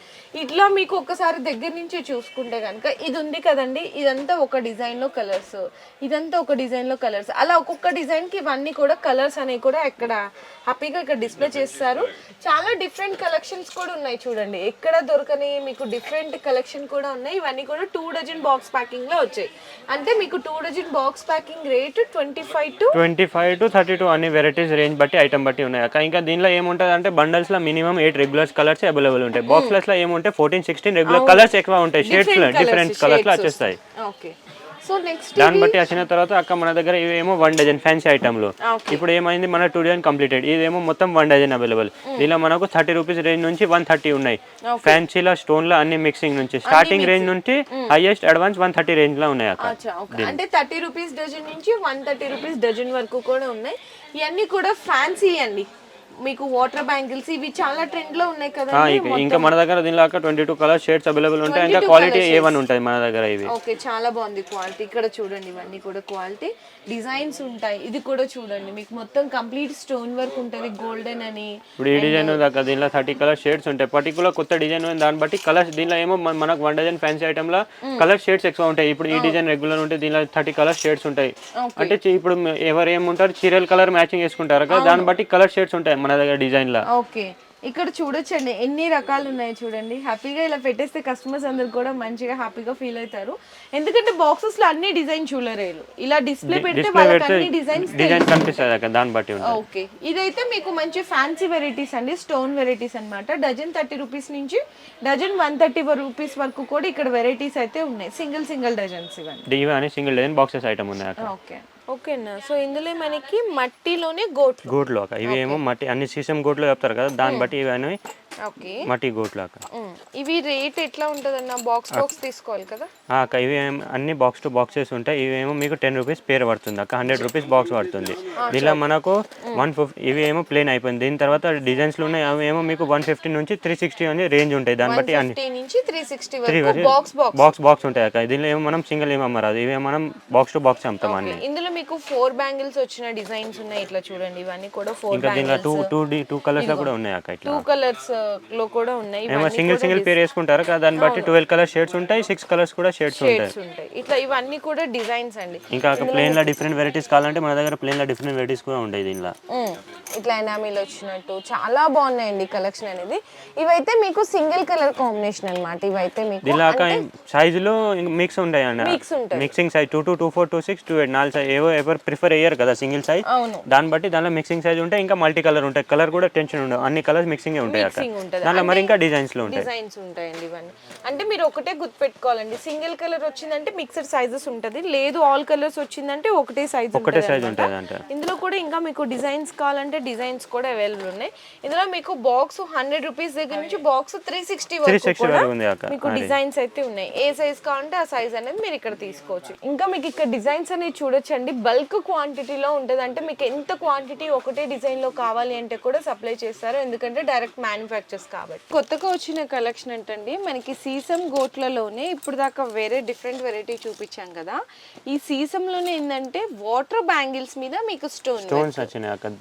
ఇట్లా మీకు ఒక్కసారి దగ్గర నుంచి చూసుకుంటే కనుక ఇది ఉంది కదండి ఇదంతా ఒక డిజైన్లో కలర్స్ ఇదంతా ఒక డిజైన్లో కలర్స్ అలా ఒక్కొక్క డిజైన్కి ఇవన్నీ కూడా కలర్స్ అనేవి కూడా ఇక్కడ హ్యాపీగా ఇక్కడ డిస్ప్లే చేస్తారు. చాలా డిఫరెంట్ కలెక్షన్స్ కూడా ఉన్నాయి చూడండి. ఎక్కడ దొరకని మీకు డిఫరెంట్ కలెక్షన్ కూడా ఉన్నాయి. ఇవన్నీ కూడా టూ డజన్ బాక్స్ ప్యాకింగ్లో వచ్చాయి. అంటే మీకు two dozen box packing rate twenty five to twenty five to thirty two అన్ని వెరైటీస్ రేంజ్ బట్టి ఐటమ్ బట్టి ఉన్నాయి. ఇంకా దీనిలో ఏముంటుంది? అంటే బండల్స్లో minimum eight regulars colours available ఉంటాయి. బాక్స్లెస్లో ఏముంటాయి ఫోర్టీన్ సిక్స్టీన్ రెగ్యులర్ కలర్స్ ఎక్కువ ఉంటాయి. షేడ్స్లో డిఫరెంట్ కలర్స్లో వచ్చేస్తాయి. ఓకే సో నెక్స్ట్ దాన్ని బట్టి వచ్చిన తర్వాత అక్క మన దగ్గర ఇవేమో వన్ డజన్ ఫ్యాన్సీ ఐటమ్లు ఇప్పుడు ఏమైంది? మన టూ డజన్ కంప్లీటెడ్ ఇదేమో మొత్తం వన్ డజన్ అవైలబుల్ దీనిలో మనకు థర్టీ రూపీస్ రేంజ్ నుంచి వన్ థర్టీ ఉన్నాయి. ఫ్యాన్సీలో స్టోన్లో అన్ని మిక్సింగ్ నుంచి. స్టార్టింగ్ రేంజ్ నుంచి హైయెస్ట్ అడ్వాన్స్ వన్ థర్టీ రేంజ్లో ఉన్నాయి అక్క. అంటే థర్టీ రూపీస్ డజన్ నుంచి వన్ థర్టీ రూపీస్ డజన్ వరకు కూడా ఉన్నాయి. ఇవన్నీ కూడా ఫ్యాన్సీ అండి. మీకు వాటర్ బ్యాంగిల్స్ ఇవి చాలా ట్రెండ్లో ఉన్నాయి కదా ఇక- మన దగ్గర దీనిలో twenty two colour shades available ఉంటాయి. ఇంకా క్వాలిటీ ఏ వన్ ఉంటుంది మన దగ్గర ఇవి. ఓకే చాలా బాగుంది క్వాలిటీ ఇక్కడ చూడండి ఇవన్నీ కూడా క్వాలిటీ డిజైన్స్ ఉంటాయి. ఇది కూడా చూడండి. మీకు మొత్తం కంప్లీట్ స్టోన్ వర్క్ ఉంటుంది. గోల్డెన్ అని ఇప్పుడు ఈ డిజైన్ ఉంది అక్క దీనిలో థర్టీ కలర్ షేడ్స్ ఉంటాయి. పర్టికులర్ కొత్త డిజైన్ ఉంది దాన్ని బట్టి కలర్స్ దీనిలో ఏమో మన- మనకు వన్ డజన్ ఫ్యాన్సీ ఐటమ్లో కలర్ షేడ్స్ ఎక్కువ ఉంటాయి. ఇప్పుడు ఈ డిజైన్ రెగ్యులర్ ఉంటే దీనిలో థర్టీ కలర్ షేడ్స్ ఉంటాయి. అంటే ఇప్పుడు ఎవరు ఏముంటారు? చీరల్ కలర్ మ్యాచింగ్ వేసుకుంటారు కదా. దాన్ని బట్టి కలర్ షేడ్స్ ఉంటాయి. మన దగ్గర డిజైన్లో ఓకే. ఇక్కడ చూడొచ్చండి. ఎన్ని రకాలు ఉన్నాయి చూడండి. హ్యాపీగా ఇలా పెట్టేస్తే కస్టమర్స్ అందరు కూడా మంచిగా హ్యాపీగా ఫీల్ అవుతారు. ఎందుకంటే బాక్సెస్లో అన్ని డిజైన్ చూడలేరు ఇలా డిస్ప్లే పెడితే వాళ్ళకి అన్ని డిజైన్స్ డిజైన్ కనిపిస్తుంది దాన్ని బట్టి ఓకే. ఇదైతే మీకు మంచి ఫ్యాన్సీ వెరైటీస్ అండి. స్టోన్ వెరైటీస్ అన్నమాట. డజన్ థర్టీ రూపీస్ నుంచి డజన్ వన్ థర్టీ రూపీస్ వరకు కూడా ఇక్కడ వెరైటీస్ అయితే ఉన్నాయి. సింగిల్ సింగిల్ డజన్స్ ఇవన్నీ. సింగిల్ డిజైన్ బాక్సెస్ ఐటమ్ ఉన్నాయి ఓకే. ఓకేనా? సో ఇందులో మనకి మట్టిలోనే గోట్లు. గోట్లు అక్క ఇవి ఏమో మట్టి అన్ని సీసం గోట్లు చెప్తారు కదా దాన్ని బట్టి ఇవి అనేవి ఓకే. మట్టి గోట్లు అక్క ఇవి రేట్ ఎట్లా ఉంటుందన్న? బాక్స్ బాక్స్ తీసుకోవాలి కదా? అక్క ఇవి అన్ని బాక్స్ టు బాక్సెస్ ఉంటాయి. ఇవి ఏమో మీకు టెన్ రూపీస్ పేరు పడుతుంది అక్క. హండ్రెడ్ రూపీస్ బాక్స్ పడుతుంది. దీనిలో మనకు వన్ ఫిఫ్టీ ఇవి ఏమో ప్లేన్ అయిపోయింది. దీని తర్వాత డిజైన్స్లు ఉన్నాయి. అవి ఏమో మీకు వన్ ఫిఫ్టీ నుంచి త్రీ సిక్స్టీ అని రేంజ్ ఉంటాయి. దాన్ని బట్టి అన్ని బాక్స్ బాక్స్. బాక్స్ ఉంటాయి అక్క. దీనిలో ఏమో మనం సింగిల్ ఏమో అమ్మరాదు. ఇవి మనం బాక్స్ టు బాక్స్ అమ్ముతాం అన్ని. ఇందులో మీకు ఫోర్ బ్యాంగిల్స్ వచ్చిన డిజైన్స్ ఉన్నాయి ఇట్లా చూడండి. ఇవన్నీ కూడా ఫోర్ ఇంకా దీనిలో two bangles two D two కలర్స్లో కూడా ఉన్నాయి అక్క ఇట్లా? టూ కలర్స్లో కూడా ఉన్నాయి. ఏమో సింగిల్ సింగిల్ పేరు వేసుకుంటారు కదా దాన్ని బట్టి ట్వెల్వ్ కలర్ షేడ్స్ ఉంటాయి సిక్స్ కలర్స్ కూడా షేడ్స్ ఉంటాయి. షేడ్స్ ఉంటాయి. ఇట్లా ఇవన్నీ కూడా డిజైన్స్ అండి. ఇంకా ప్లేన్లో డిఫరెంట్ వెరైటీస్ కావాలంటే మన దగ్గర ప్లేన్లో డిఫరెంట్ వెరైటీస్ కూడా ఉంటాయి దీనిలో. ఇట్లా ఎనామిల్ వచ్చినట్టు చాలా బాగున్నాయండి కలెక్షన్ అనేది. ఇవైతే మీకు సింగిల్ కలర్ కాంబినేషన్ అన్నమాట. ఇవైతే మీకు దీనిలో అక్క సైజులో మిక్స్ ఉంటాయి అన్న. మిక్స్ ఉంటాయి. Mixing size two two two four two six two eight నాలుగు సైజ్ ఏవో ఎవరు ప్రిఫర్ అయ్యారు కదా సింగిల్ సైజ్ దాన్ని బట్టి దానిలో మిక్సింగ్ సైజ్ ఉంటాయి ఇంకా మల్టీ కలర్ ఉంటాయి. కలర్ కూడా టెన్షన్ ఉండవు అన్ని కలర్స్ మిక్సింగ్ ఉంటాయి అక్కడ. దానిలో మరి ఇంకా డిజైన్స్లో ఉంటాయి. డిజైన్స్ ఉంటాయండి ఇవన్నీ. అంటే మీరు ఒకటే గుర్తుపెట్టుకోవాలండి. సింగిల్ కలర్ వచ్చిందంటే మిక్సర్ సైజెస్ ఉంటుంది. లేదు ఆల్ కలర్స్ వచ్చిందంటే ఒకటే సైజ్ ఒకటే సైజ్ ఉంటుంది అంటే ఇందులో కూడా ఇంకా మీకు డిజైన్స్ కావాలంటే డిజైన్స్ కూడా అవైలబుల్ ఉన్నాయి. ఇందులో మీకు బాక్స్ హండ్రెడ్ రూపీస్ దగ్గర నుంచి బాక్స్ త్రీ సిక్స్టీ మీకు డిజైన్స్ అయితే ఉన్నాయి. ఏ సైజ్ కావాలంటే ఆ సైజ్ అనేది మీరు ఇక్కడ తీసుకోవచ్చు. ఇంకా మీకు ఇక్కడ డిజైన్స్ అనేవి చూడొచ్చండి. బల్క్ క్వాంటిటీలో ఉంటుంది అంటే మీకు ఎంత క్వాంటిటీ ఒకటే డిజైన్లో కావాలి అంటే కూడా సప్లై చేస్తారు. ఎందుకంటే డైరెక్ట్ మ్యానుఫ్యాక్చర్స్ కాబట్టి. కొత్తగా వచ్చిన కలెక్షన్ ఏంటండి? మనకి సీసం గోట్లలోనే ఇప్పుడు దాకా వేరే డిఫరెంట్ వెరైటీ చూపించాం కదా. ఈ సీసంలోనే ఏంటంటే వాటర్ బ్యాంగిల్స్ మీద మీకు స్టోన్ స్టోన్స్ వచ్చినాయి అక్క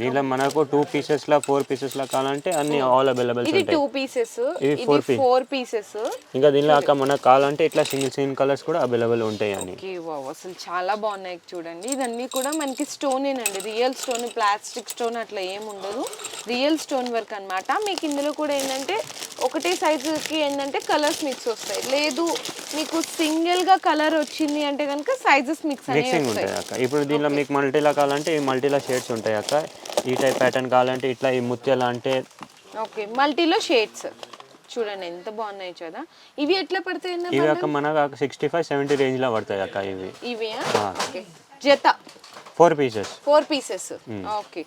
దీనిలో మనకు టూ పీసెస్ లా ఫోర్ పీసెస్ లా కావాలంటే అన్ని ఆల్ అవైలబుల్స్ ఇది టూ పీసెస్ ఇది piece. ఫోర్ పీసెస్ ఇంకా దీనిలో అక్క మనకు కావాలంటే ఇట్లా సింగిల్ సింగిల్ కలర్స్ కూడా అవైలబుల్ ఉంటాయి అని అసలు చాలా బాగున్నాయి చూడండి. ఇదన్నీ కూడా మనకి స్టోనేనండి రియల్ స్టోన్ ప్లాస్టిక్ స్టోన్ అట్లా ఏం ఉండదు. రియల్ స్టోన్ వర్క్ అన్నమాట. మీకు ఇందులో కూడా ఏంటంటే ఒకటే సైజుకి ఏంటంటే కలర్స్ మిక్స్ వస్తాయి. లేదు మీకు సింగిల్గా కలర్ వచ్చింది అంటే కనుక సైజెస్ మిక్స్ మిక్సింగ్ ఉంటాయి అక్క. ఇప్పుడు దీనిలో మీకు మల్టీలా కావాలంటే ఈ మల్టీలా షేడ్స్ ఉంటాయి అక్క. ఈ టైప్ ప్యాటర్న్ కావాలంటే ఇట్లా ఈ ముత్యాల అంటే ఓకే మల్టీలో షేడ్స్. చూడండి ఎంత బాగున్నాయి కదా ఇవి ఎట్లా పడతాయి ఇవి అక్క మనకు సిక్స్టీ ఫైవ్ సెవెంటీ రేంజ్లో పడతాయి అక్క ఇవి. ఇవి ఓకే. జత? Four pieces four pieces okay.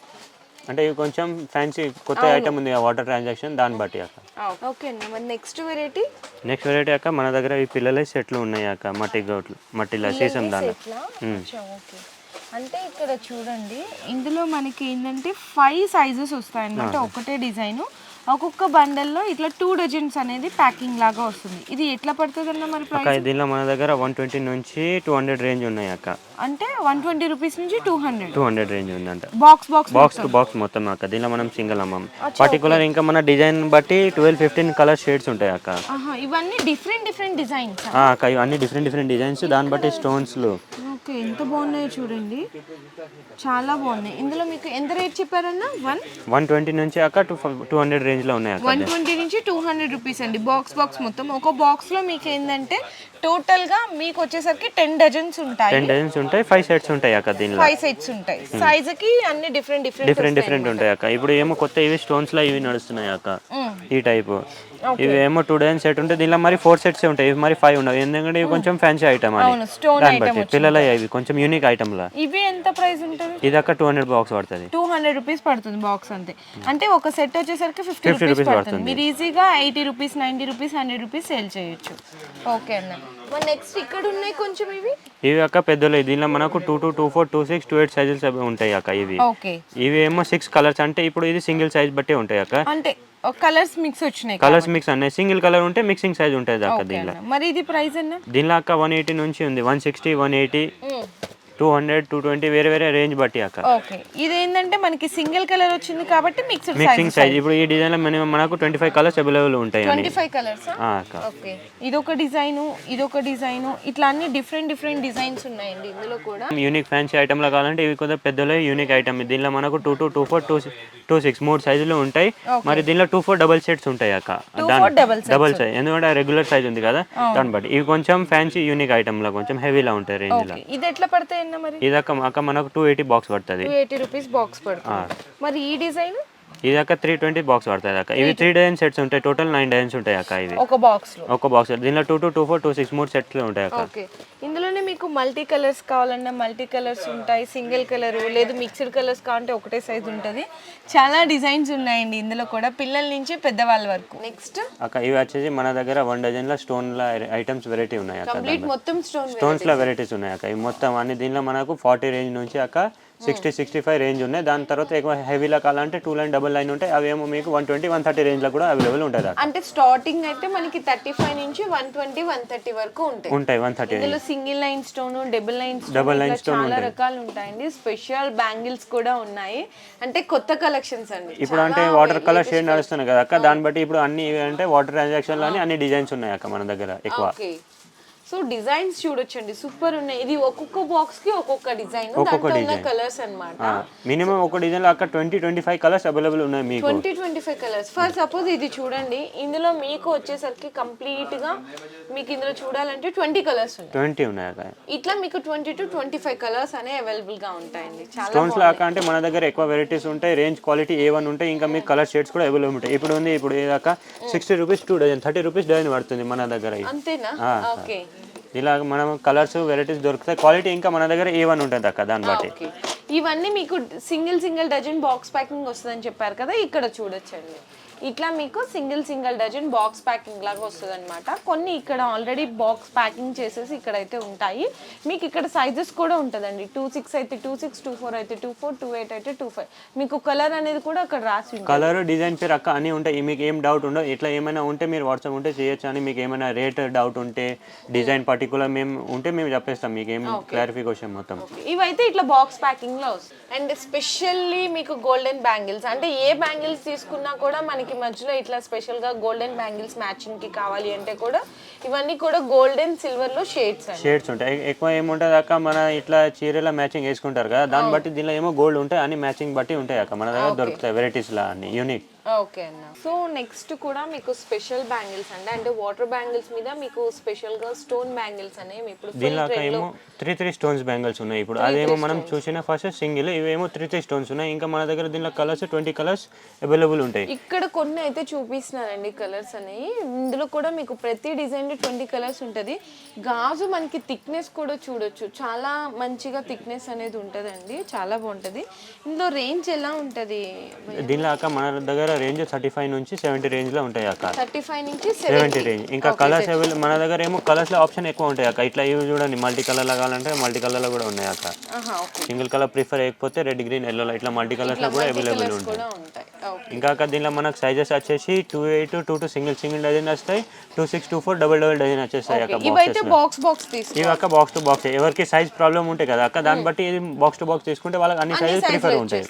అంటే ఇవి కొంచెం ఫ్యాన్సీ కొత్త ఐటమ్ ఉంది వాటర్ ట్రాన్సాక్షన్ దాన్ని బట్టి అక్క. ఓకే అండి మరి నెక్స్ట్ వెరైటీ నెక్స్ట్ వెరైటీ అక్క మన దగ్గర ఈ పిల్లల సెట్లు ఉన్నాయి అక్క మట్టి గోట్లు మట్టిలా సీసం ఎట్లా అచ్చా, ఓకే. అంటే ఇక్కడ చూడండి ఇందులో మనకి ఏంటంటే ఫైవ్ సైజెస్ వస్తాయి అన్నమాట ఒకటే డిజైన్. ఒక్కొక్క బండల్లో ఇట్లా టూ డజన్స్ అనేది ప్యాకింగ్ లాగా వస్తుంది. ఇది ఎట్లా పడుతుంది అన్న మరి దీనిలో మన దగ్గర వన్ ట్వంటీ నుంచి టూ హండ్రెడ్ రేంజ్ ఉన్నాయి అక్క. అంటే వన్ ట్వంటీ రూపీస్ నుంచి two hundred two hundred range ఉందంట. Box box box to box మొత్తం అక్క. దీనిలో మనం సింగిల్ అమ్మం. పర్టికులర్ ఇంకా మన డిజైన్ బట్టి ట్వెల్వ్ ఫిఫ్టీన్ కలర్ షేడ్స్ ఉంటాయి అక్క. ఆహా ఇవన్నీ డిఫరెంట్ డిఫరెంట్ డిజైన్స్ ఆ, అక్క ఇవి అన్ని డిఫరెంట్ డిఫరెంట్ డిజైన్స్ దాన్ని బట్టి స్టోన్స్లు ఓకే ఎంత బాగున్నాయో చూడండి. చాలా బాగున్నాయి. ఇందులో మీకు ఎంత రేట్ చెప్పారన్నా? వన్ వన్ ట్వంటీ నుంచి అక్క టూ టూ హండ్రెడ్ రేంజ్లో ఉన్నాయి అక్క. వన్ ట్వంటీ నుంచి టూ హండ్రెడ్ రూపీస్ అండి. బాక్స్ బాక్స్ మొత్తం. ఒక బాక్స్లో మీకు ఏంటంటే టోటల్గా మీకు వచ్చేసరికి టెన్ డజన్స్ ఉంటాయి. టెన్ డిజైన్స్ ఉంటాయి ఫైవ్ సెట్స్ ఉంటాయి అక్క దీనిలో. ఫైవ్ సెట్స్ ఉంటాయి. సైజ్కి అన్ని డిఫరెంట్ డిఫరెంట్ డిఫరెంట్ డిఫరెంట్ ఉంటాయి అక్క. ఇప్పుడు ఏమో కొత్త ఇవి స్టోన్స్లో ఇవి నడుస్తున్నాయి అక్క. ఈ టైప్. ఇవి ఏమో టూ డజన్ సెట్ ఉంటాయి దీనిలో మరి ఫోర్ సెట్స్ ఉంటాయి. ఇవి మరి ఫైవ్ ఉండవు. ఎందుకంటే ఇవి కొంచెం ఫ్యాన్సీ ఐటమ్ అని. దాన్ని బట్టి. పిల్లల ఇవి కొంచెం యూనిక్ ఐటమ్ లా. ఇవి ఎంత ప్రైస్ ఉంటుంది? ఇది అక్క టూ హండ్రెడ్ బాక్స్ పడుతుంది. టూ హండ్రెడ్ రూపీస్ పడుతుంది బాక్స్ అంతే. అంటే ఒక సెట్ వచ్చేసరికి ఫిఫ్టీ 50 రూపీస్ పడుతుంది. మీరు ఈజీగా eighty rupees ninety rupees hundred rupees sale చేయొచ్చు. ఓకే అన్న. నెక్స్ట్ ఇక్కడ ఉన్నాయి కొంచెం ఇవి? ఇవి అక్క పెద్దలు. దీనిలో మనకు two two two four two six two eight sizes ఉంటాయి అక్క ఇవి. ఓకే ఇవి ఏమో సిక్స్ కలర్స్ అంటే ఇప్పుడు ఇది సింగిల్ సైజ్ బట్టే ఉంటాయి అక్క. అంటే కలర్స్ మిక్స్ వచ్చినాయి కలర్స్ మిక్స్ అన్నీ సింగిల్ కలర్ ఉంటే మిక్సింగ్ సైజ్ ఉంటుంది అక్క దీనిలో. మరి ఇది ప్రైస్ అన్న? దీనిలో అక్క వన్ ఎయిటీ నుంచి ఉంది. One sixty one eighty two hundred two twenty వేరే వేరే రేంజ్ బట్టి అక్క. ఓకే. ఇది ఏంటంటే మనకి సింగిల్ కలర్ వచ్చింది కాబట్టి మిక్స్డ్ మిక్సింగ్ సైజ్ ఇప్పుడు ఈ డిజైన్లో మినిమం మనకు ట్వంటీ ఫైవ్ కలర్స్ అవైలబుల్ ఉంటాయి ట్వంటీ ఫైవ్ కలర్స్ ఓకే. ఇదొక డిజైన్ ఇదొక డిజైన్ ఇట్లా అన్ని డిఫరెంట్ డిఫరెంట్ డిజైన్స్ ఉన్నాయండి ఇందులో కూడా. యూనిక్ ఫ్యాన్సీ ఐటమ్లో కావాలంటే ఇవి కొంచెం పెద్దలో యూనిక్ ఐటమ్ దీనిలో మనకు two two two four two two six మూడు సైజులు ఉంటాయి. మరి దీనిలో టూ ఫోర్ డబల్ సెట్స్ ఉంటాయి అక్క. డబల్ సైజ్ ఎందుకంటే రెగ్యులర్ సైజ్ ఉంది కదా. దాన్ని బట్టి. ఇవి కొంచెం ఫ్యాన్సీ యూనిక్ ఐటమ్లో కొంచెం హెవీలా ఉంటాయి రేంజ్లో. ఇది ఎట్లా పడతాయి అన్న మరి? ఇది అక్క అక్క మనకు టూ ఎయిటీ బాక్స్ పడుతుంది. టూ ఎయిటీ రూపీస్ బాక్స్ పడుతుంది. మరి ఈ డిజైన్? ఇది అక్క త్రీ ట్వంటీ బాక్స్ పడుతుంది అక్క ఇవి త్రీ డజన్ సెట్స్ ఉంటాయి. టోటల్ నైన్ డజన్స్ ఉంటాయి అక్క ఇవి. ఒక బాక్స్లో. ఒక బాక్స్ దీనిలో two two two four two six మూడు సెట్లు ఉంటాయి అక్క ఓకే. ఇందులోనే మీకు మల్టీ కలర్స్ కావాలన్నా మల్టీ కలర్స్ ఉంటాయి. సింగిల్ కలర్ లేదు మిక్స్డ్ కలర్స్ కావాలంటే ఒకటే సైజ్ ఉంటుంది. చాలా డిజైన్స్ ఉన్నాయండి ఇందులో కూడా పిల్లల నుంచి పెద్దవాళ్ళ వరకు. నెక్స్ట్ అక్క ఇవి వచ్చేసి మన దగ్గర వన్ డజన్లో స్టోన్ ల ఐటమ్స్ వెరైటీ ఉన్నాయి అక్క కంప్లీట్ మొత్తం స్టోన్ స్టోన్స్లో వెరైటీస్ ఉన్నాయి అక్క. ఇవి మొత్తం అన్ని దీనిలో మనకు ఫార్టీ రేంజ్ నుంచి అక్క సిక్స్టీ సిక్స్టీ ఫైవ్ రేంజ్ ఉన్నాయి. దాని తర్వాత ఎక్కువ హెవీలో కావాలంటే టూ లైన్ డబల్ లైన్ ఉంటాయి. అవి ఏమో మీకు వన్ ట్వంటీ వన్ థర్టీ రేంజ్లో కూడా అవైలబుల్ అక్క అంటే స్టార్టింగ్ అయితే మనకి థర్టీ ఫైవ్ నుంచి వన్ ట్వంటీ వన్ థర్టీ వరకు ఉంటాయి. ఉంటాయి వన్ థర్టీ ఇందులో single line stone double line Double line stone చాలా ఉంటాయి. రకాలు ఉంటాయండి. స్పెషల్ బ్యాంగిల్స్ కూడా ఉన్నాయి. అంటే కొత్త కలెక్షన్స్ అండి. ఇప్పుడు అంటే వాటర్ కలర్ షేడ్ నడుస్తున్నాయి కదా అక్క. దాన్ని బట్టి ఇప్పుడు అన్ని అంటే వాటర్ ట్రాన్సాక్షన్లోని అన్ని డిజైన్స్ ఉన్నాయి అక్క మన దగ్గర ఎక్కువ. సో డిజైన్స్ చూడొచ్చండి. సూపర్ ఉన్నాయి. ఇది ఒక్కొక్క బాక్స్కి ఒక్కొక్క డిజైన్. దాంట్లో ఉన్న. కలర్స్ అన్నమాట. మినిమం ఒక డిజైన్లో అక్క twenty twenty five colours available ఉన్నాయి మీకు. Twenty twenty five colours. For suppose ఇది చూడండి. ఇందులో మీకు వచ్చేసరికి కంప్లీట్గా మీకు ఇందులో చూడాలంటే ట్వంటీ కలర్స్ ఉన్నాయి. ట్వంటీ ఉన్నాయి ఇట్లా మీకు twenty to twenty five colours అనే అవైలబుల్గా ఉంటాయండి స్టోన్స్లో అక్క అంటే మన దగ్గర ఎక్కువ వెరైటీస్ ఉంటాయి. రేంజ్ క్వాలిటీ ఏ వన్ ఉంటాయి ఇంకా మీకు కలర్ షేడ్స్ కూడా అవైలబుల్ ఉంటాయి. ఇప్పుడు ఉంది ఇప్పుడు ఇదాక sixty rupees two dozen thirty rupees dozen పడుతుంది మన దగ్గర. అంతేనా? ఓకే. ఇలా మనం కలర్స్ వెరైటీస్ దొరుకుతాయి. క్వాలిటీ ఇంకా మన దగ్గర ఏ వన్ ఉంటుంది అక్క దాన్ని బట్టి. ఇవన్నీ మీకు single single dozen box packing వస్తుందని చెప్పారు కదా ఇక్కడ చూడొచ్చండి. ఇట్లా మీకు single single dozen box packing లాగా వస్తుంది అనమాట కొన్ని ఇక్కడ ఆల్రెడీ బాక్స్ ప్యాకింగ్ చేసేసి ఇక్కడైతే ఉంటాయి. మీకు ఇక్కడ సైజెస్ కూడా ఉంటుందండి. టూ సిక్స్ అయితే టూ సిక్స్ టూ ఫోర్ అయితే టూ ఫోర్ టూ ఎయిట్ అయితే టూ ఫైవ్. మీకు కలర్ అనేది కూడా అక్కడ రాసి ఉంటుంది. కలర్ డిజైన్ పేరు అక్క అన్నీ ఉంటాయి. మీకు ఏం డౌట్ ఉండవు ఇట్లా ఏమైనా ఉంటే మీరు వాట్సాప్ ఉంటే చేయొచ్చు అని మీకు ఏమైనా రేట్ డౌట్ ఉంటే డిజైన్ పర్టికులర్ మేము ఉంటే మేము చెప్పేస్తాం. మీకు ఏం క్లారిఫికేషన్ మొత్తం. ఇవైతే ఇట్లా బాక్స్ ప్యాకింగ్లో అండ్ స్పెషల్లీ మీకు గోల్డెన్ బ్యాంగిల్స్ అంటే ఏ బ్యాంగిల్స్ తీసుకున్నా కూడా మనకి మధ్యలో ఇట్లా స్పెషల్గా గోల్డెన్ బ్యాంగిల్స్ మ్యాచింగ్కి కావాలి అంటే కూడా ఇవన్నీ కూడా గోల్డెన్ సిల్వర్లో షేడ్స్ షేడ్స్ ఉంటాయి. ఎక్కువ ఏముంటుంది అక్క? మన ఇట్లా చీరల మ్యాచింగ్ వేసుకుంటారు కదా. దాన్ని బట్టి దీనిలో ఏమో గోల్డ్ ఉంటాయి అన్ని మ్యాచింగ్ బట్టి ఉంటాయి అక్క. మన దగ్గర దొరుకుతాయి వెరైటీస్ లా అన్ని యూనిక్ ఓకే అన్న. సో నెక్స్ట్ కూడా మీకు స్పెషల్ బ్యాంగిల్స్ అండి. అంటే వాటర్ బ్యాంగిల్స్ మీద మీకు స్పెషల్గా స్టోన్ బ్యాంగిల్స్ అనేవి ఇప్పుడు దీనిలో ఏమో త్రీ త్రీ స్టోన్స్ బ్యాంగిల్స్ ఉన్నాయి. ఇప్పుడు అదేమో మనం చూసిన ఫస్ట్ సింగిల్ ఇవేమో త్రీ త్రీ స్టోన్స్ ఉన్నాయి. ఇంకా మన దగ్గర దీనిలో కలర్స్ ట్వంటీ కలర్స్ అవైలబుల్ ఉంటాయి. ఇక్కడ కొన్ని అయితే చూపిస్తున్నారండి కలర్స్ అనేవి ఇందులో కూడా మీకు ప్రతి డిజైన్ ట్వంటీ కలర్స్ ఉంటుంది. గాజు మనకి థిక్నెస్ కూడా చూడొచ్చు. చాలా మంచిగా థిక్నెస్ అనేది ఉంటుందండి. చాలా బాగుంటుంది. ఇందులో రేంజ్ ఎలా ఉంటుంది? దీనిలో మన దగ్గర రేంజ్ థర్టీ ఫైవ్ నుంచి సెవెంటీ రేంజ్లో ఉంటాయి అక్క. థర్టీ ఫైవ్ నుంచి సెవెంటీ రేంజ్ ఇంకా కలర్స్ అవైలబుల్ మన దగ్గర ఏమో కలర్స్లో ఆప్షన్ ఎక్కువ ఉంటాయి అక్క. ఇట్లా ఇవి చూడండి మల్టీ కలర్ కావాలంటే మల్టీ కలర్లో కూడా ఉన్నాయి అక్క. సింగిల్ కలర్ ప్రిఫర్ చేయకపోతే రెడ్ గ్రీన్ ఎల్లో ఇట్లా మల్టీ కలర్స్లో కూడా అవైలబుల్ ఉంటాయి. ఇంకా అక్క దీనిలో మనకు సైజెస్ వచ్చేసి two eight two two single single dozen వస్తాయి. Two six two four double double dozen వచ్చేస్తాయి అక్క బాక్స్ బాక్స్ తీసుకో ఇవి అక్క బాక్స్ టు బాక్స్ ఎవరికి సైజ్ ప్రాబ్లం ఉంటాయి కదా అక్క దాన్ని బట్టి ఇది బాక్స్ టు బాక్స్ తీసుకుంటే వాళ్ళకి అన్ని సైజెస్ ప్రిఫర్ ఉంటాయి.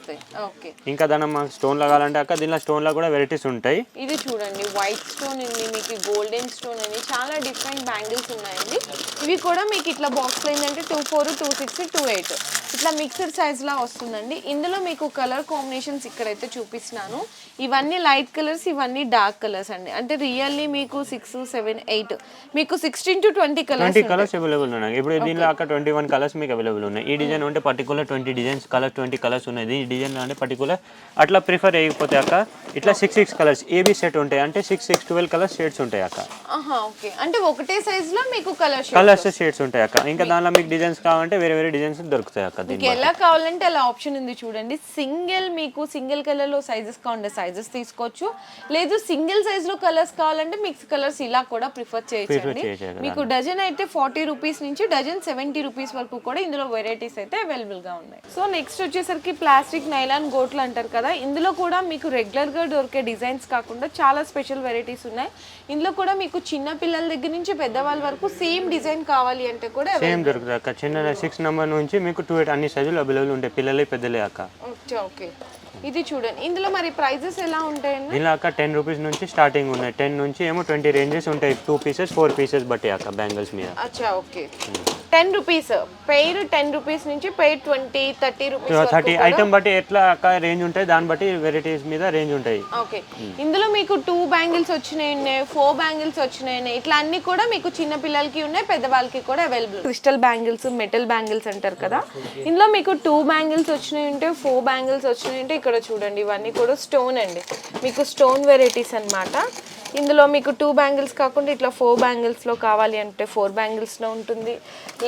ఇంకా దాని మనకు స్టోన్ కావాలంటే అక్క దీనిలో స్టోన్ లో కూడా వెరైటీస్ ఉంటాయి. ఇది చూడండి వైట్ స్టోన్ ఉంది మీకు గోల్డెన్ స్టోన్ అని చాలా డిఫరెంట్ బ్యాంగిల్స్ ఉన్నాయండి. ఇవి కూడా మీకు ఇట్లా బాక్స్ ఏంటంటే two four two six two eight ఇట్లా మిక్స్డ్ సైజ్ లా వస్తుందండి. ఇందులో మీకు కలర్ కాంబినేషన్స్ ఇక్కడైతే చూపిస్తున్నాను. ఇవన్నీ లైట్ కలర్స్ ఇవన్నీ డార్క్ కలర్స్ అండి. అంటే రియల్లీ మీకు సిక్స్ సెవెన్ ఎయిట్ మీకు sixteen to twenty colours twenty colours available ఉన్నాయి. ఇప్పుడు దీనిలో అక్క ట్వంటీ వన్ కలర్స్ మీకు అవైలబుల్ ఉన్నాయి. ఈ డిజైన్ ఉంటే particular twenty designs colour twenty colours ఉన్నాయి. ఈ డిజైన్ అంటే పర్టికులర్ అట్లా ప్రిఫర్ చేయకపోతే అక్క ఇట్లా six six colours AB set ఉంటాయి. అంటే six six twelve colours shades ఉంటాయి అక్క. ఓకే అంటే ఒకటే సైజ్లో మీకు కలర్ కలర్స్ షేడ్స్ ఉంటాయి అక్క. ఇంకా దానిలో మీకు డిజైన్స్ కావాలంటే వేరే వేరే డిజైన్స్ దొరుకుతాయి అక్క మీకు దీని ఎలా కావాలంటే అలా ఆప్షన్ ఉంది చూడండి. సింగిల్ మీకు సింగిల్ కలర్లో సైజెస్ కావాలంటే సైజెస్ తీసుకోవచ్చు. లేదు సింగిల్ సైజ్లో కలర్స్ కావాలంటే మిక్స్ కలర్స్ ఇలా కూడా ప్రిఫర్ చేయొచ్చండి. మీకు డజన్ అయితే ఫార్టీ రూపీస్ నుంచి డజన్ సెవెంటీ రూపీస్ వరకు కూడా ఇందులో వెరైటీస్ అయితే అవైలబుల్గా ఉన్నాయి. సో నెక్స్ట్ వచ్చేసరికి ప్లాస్టిక్ నైలాన్ గోట్లు అంటారు కదా. ఇందులో కూడా మీకు రెగ్యులర్గా దొరికే డిజైన్స్ కాకుండా చాలా స్పెషల్ వెరైటీస్ ఉన్నాయి. ఇందులో కూడా మీకు చిన్న పిల్లల దగ్గర నుంచి పెద్దవాళ్ళ వరకు సేమ్ డిజైన్ కావాలి అంటే కూడా సేమ్ దొరుకుతుంది అక్క. చిన్న సిక్స్ నెంబర్ నుంచి మీకు టూ ఎయిట్ అన్ని సైజులు అవైలబుల్ ఉంటాయి. పిల్లలే పెద్దలే అక్క. Okay okay. ఇది చూడండి. ఇందులో మరి ప్రైజెస్ ఎలా ఉంటాయండి దీనిలో అక్క టెన్ రూపీస్ నుంచి స్టార్టింగ్ ఉన్నాయి. టెన్ నుంచి ఏమో ట్వంటీ రేంజెస్ ఉంటాయి. టూ పీసెస్ ఫోర్ పీసెస్ బట్టి అక్క బ్యాంగిల్స్ మీద. అచ్చా okay. Ten rupees. Pair ten rupees నుంచి pair twenty thirty rupees thirty item బట్టి ఎట్లా అక్క రేంజ్ ఉంటాయి? దాన్ని బట్టి వెరైటీస్ మీద రేంజ్ ఉంటాయి. ఓకే. ఇందులో మీకు టూ బ్యాంగిల్స్ వచ్చినాయి ఉన్నాయి ఫోర్ బ్యాంగిల్స్ వచ్చినాయి ఉన్నాయి ఇట్లా అన్ని కూడా మీకు చిన్న పిల్లలకి ఉన్నాయి పెద్దవాళ్ళకి కూడా available. Crystal bangles metal bangles అంటారు కదా. ఇందులో మీకు టూ బ్యాంగిల్స్ వచ్చినాయి ఉంటే ఫోర్ బ్యాంగిల్స్ వచ్చినాయి ఉంటే ఇక్కడ చూడండి ఇవన్నీ కూడా స్టోన్ అండి. మీకు స్టోన్ వెరైటీస్ అన్నమాట. ఇందులో మీకు టూ బ్యాంగిల్స్ కాకుండా ఇట్లా ఫోర్ బ్యాంగిల్స్లో కావాలి అంటే ఫోర్ బ్యాంగిల్స్లో ఉంటుంది.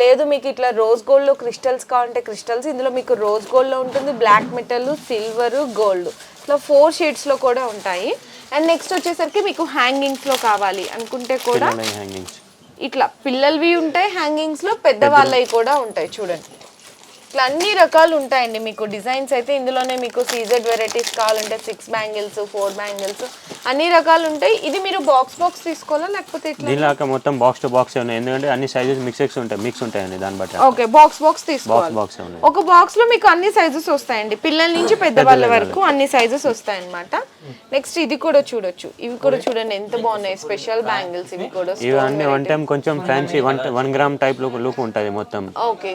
లేదు మీకు ఇట్లా రోజ్ గోల్డ్లో క్రిస్టల్స్ కావాలంటే క్రిస్టల్స్ ఇందులో మీకు రోజ్ గోల్డ్లో ఉంటుంది బ్లాక్ మెటల్ సిల్వర్ గోల్డ్ ఇట్లా ఫోర్ షేడ్స్లో కూడా ఉంటాయి. అండ్ నెక్స్ట్ వచ్చేసరికి మీకు హ్యాంగింగ్స్లో కావాలి అనుకుంటే కూడా ఇట్లా పిల్లలవి ఉంటాయి హ్యాంగింగ్స్లో పెద్దవాళ్ళవి కూడా ఉంటాయి చూడండి. ఇట్లా అన్ని రకాలు ఉంటాయండి. మీకు డిజైన్స్ అయితే ఇందులోనే మీకు సీజెడ్ వెరైటీస్ కావాలంటే సిక్స్ బ్యాంగిల్స్ ఫోర్ బ్యాంగిల్స్ అన్ని రకాలు ఉంటాయి. ఇది మీరు బాక్స్ బాక్స్ తీసుకోవాలా? లేకపోతే ఇట్లా దీనిలో అక్క మొత్తం బాక్స్ టు బాక్స్ ఉన్నాయి. ఎందుకంటే అన్ని సైజెస్ మిక్సెక్స్ ఉంటాయి. మిక్స్ ఉంటాయండి దాన్ని బట్టి. ఓకే బాక్స్ బాక్స్ తీసుకోవాలి. బాక్స్ ఉన్నాయి. ఒక బాక్స్లో మీకు అన్ని సైజెస్ వస్తాయండి. పిల్లల నుంచి పెద్దవాళ్ళ వరకు. అన్ని సైజెస్ వస్తాయి అన్నమాట నెక్స్ట్ ఇది కూడా చూడొచ్చు. ఇవి కూడా చూడండి ఎంత బాగున్నాయి. స్పెషల్ బ్యాంగిల్స్ ఇవి కూడా. ఇవన్నీ వన్ టైం కొంచెం fancy one one gram type look look ఉంటుంది మొత్తం. ఓకే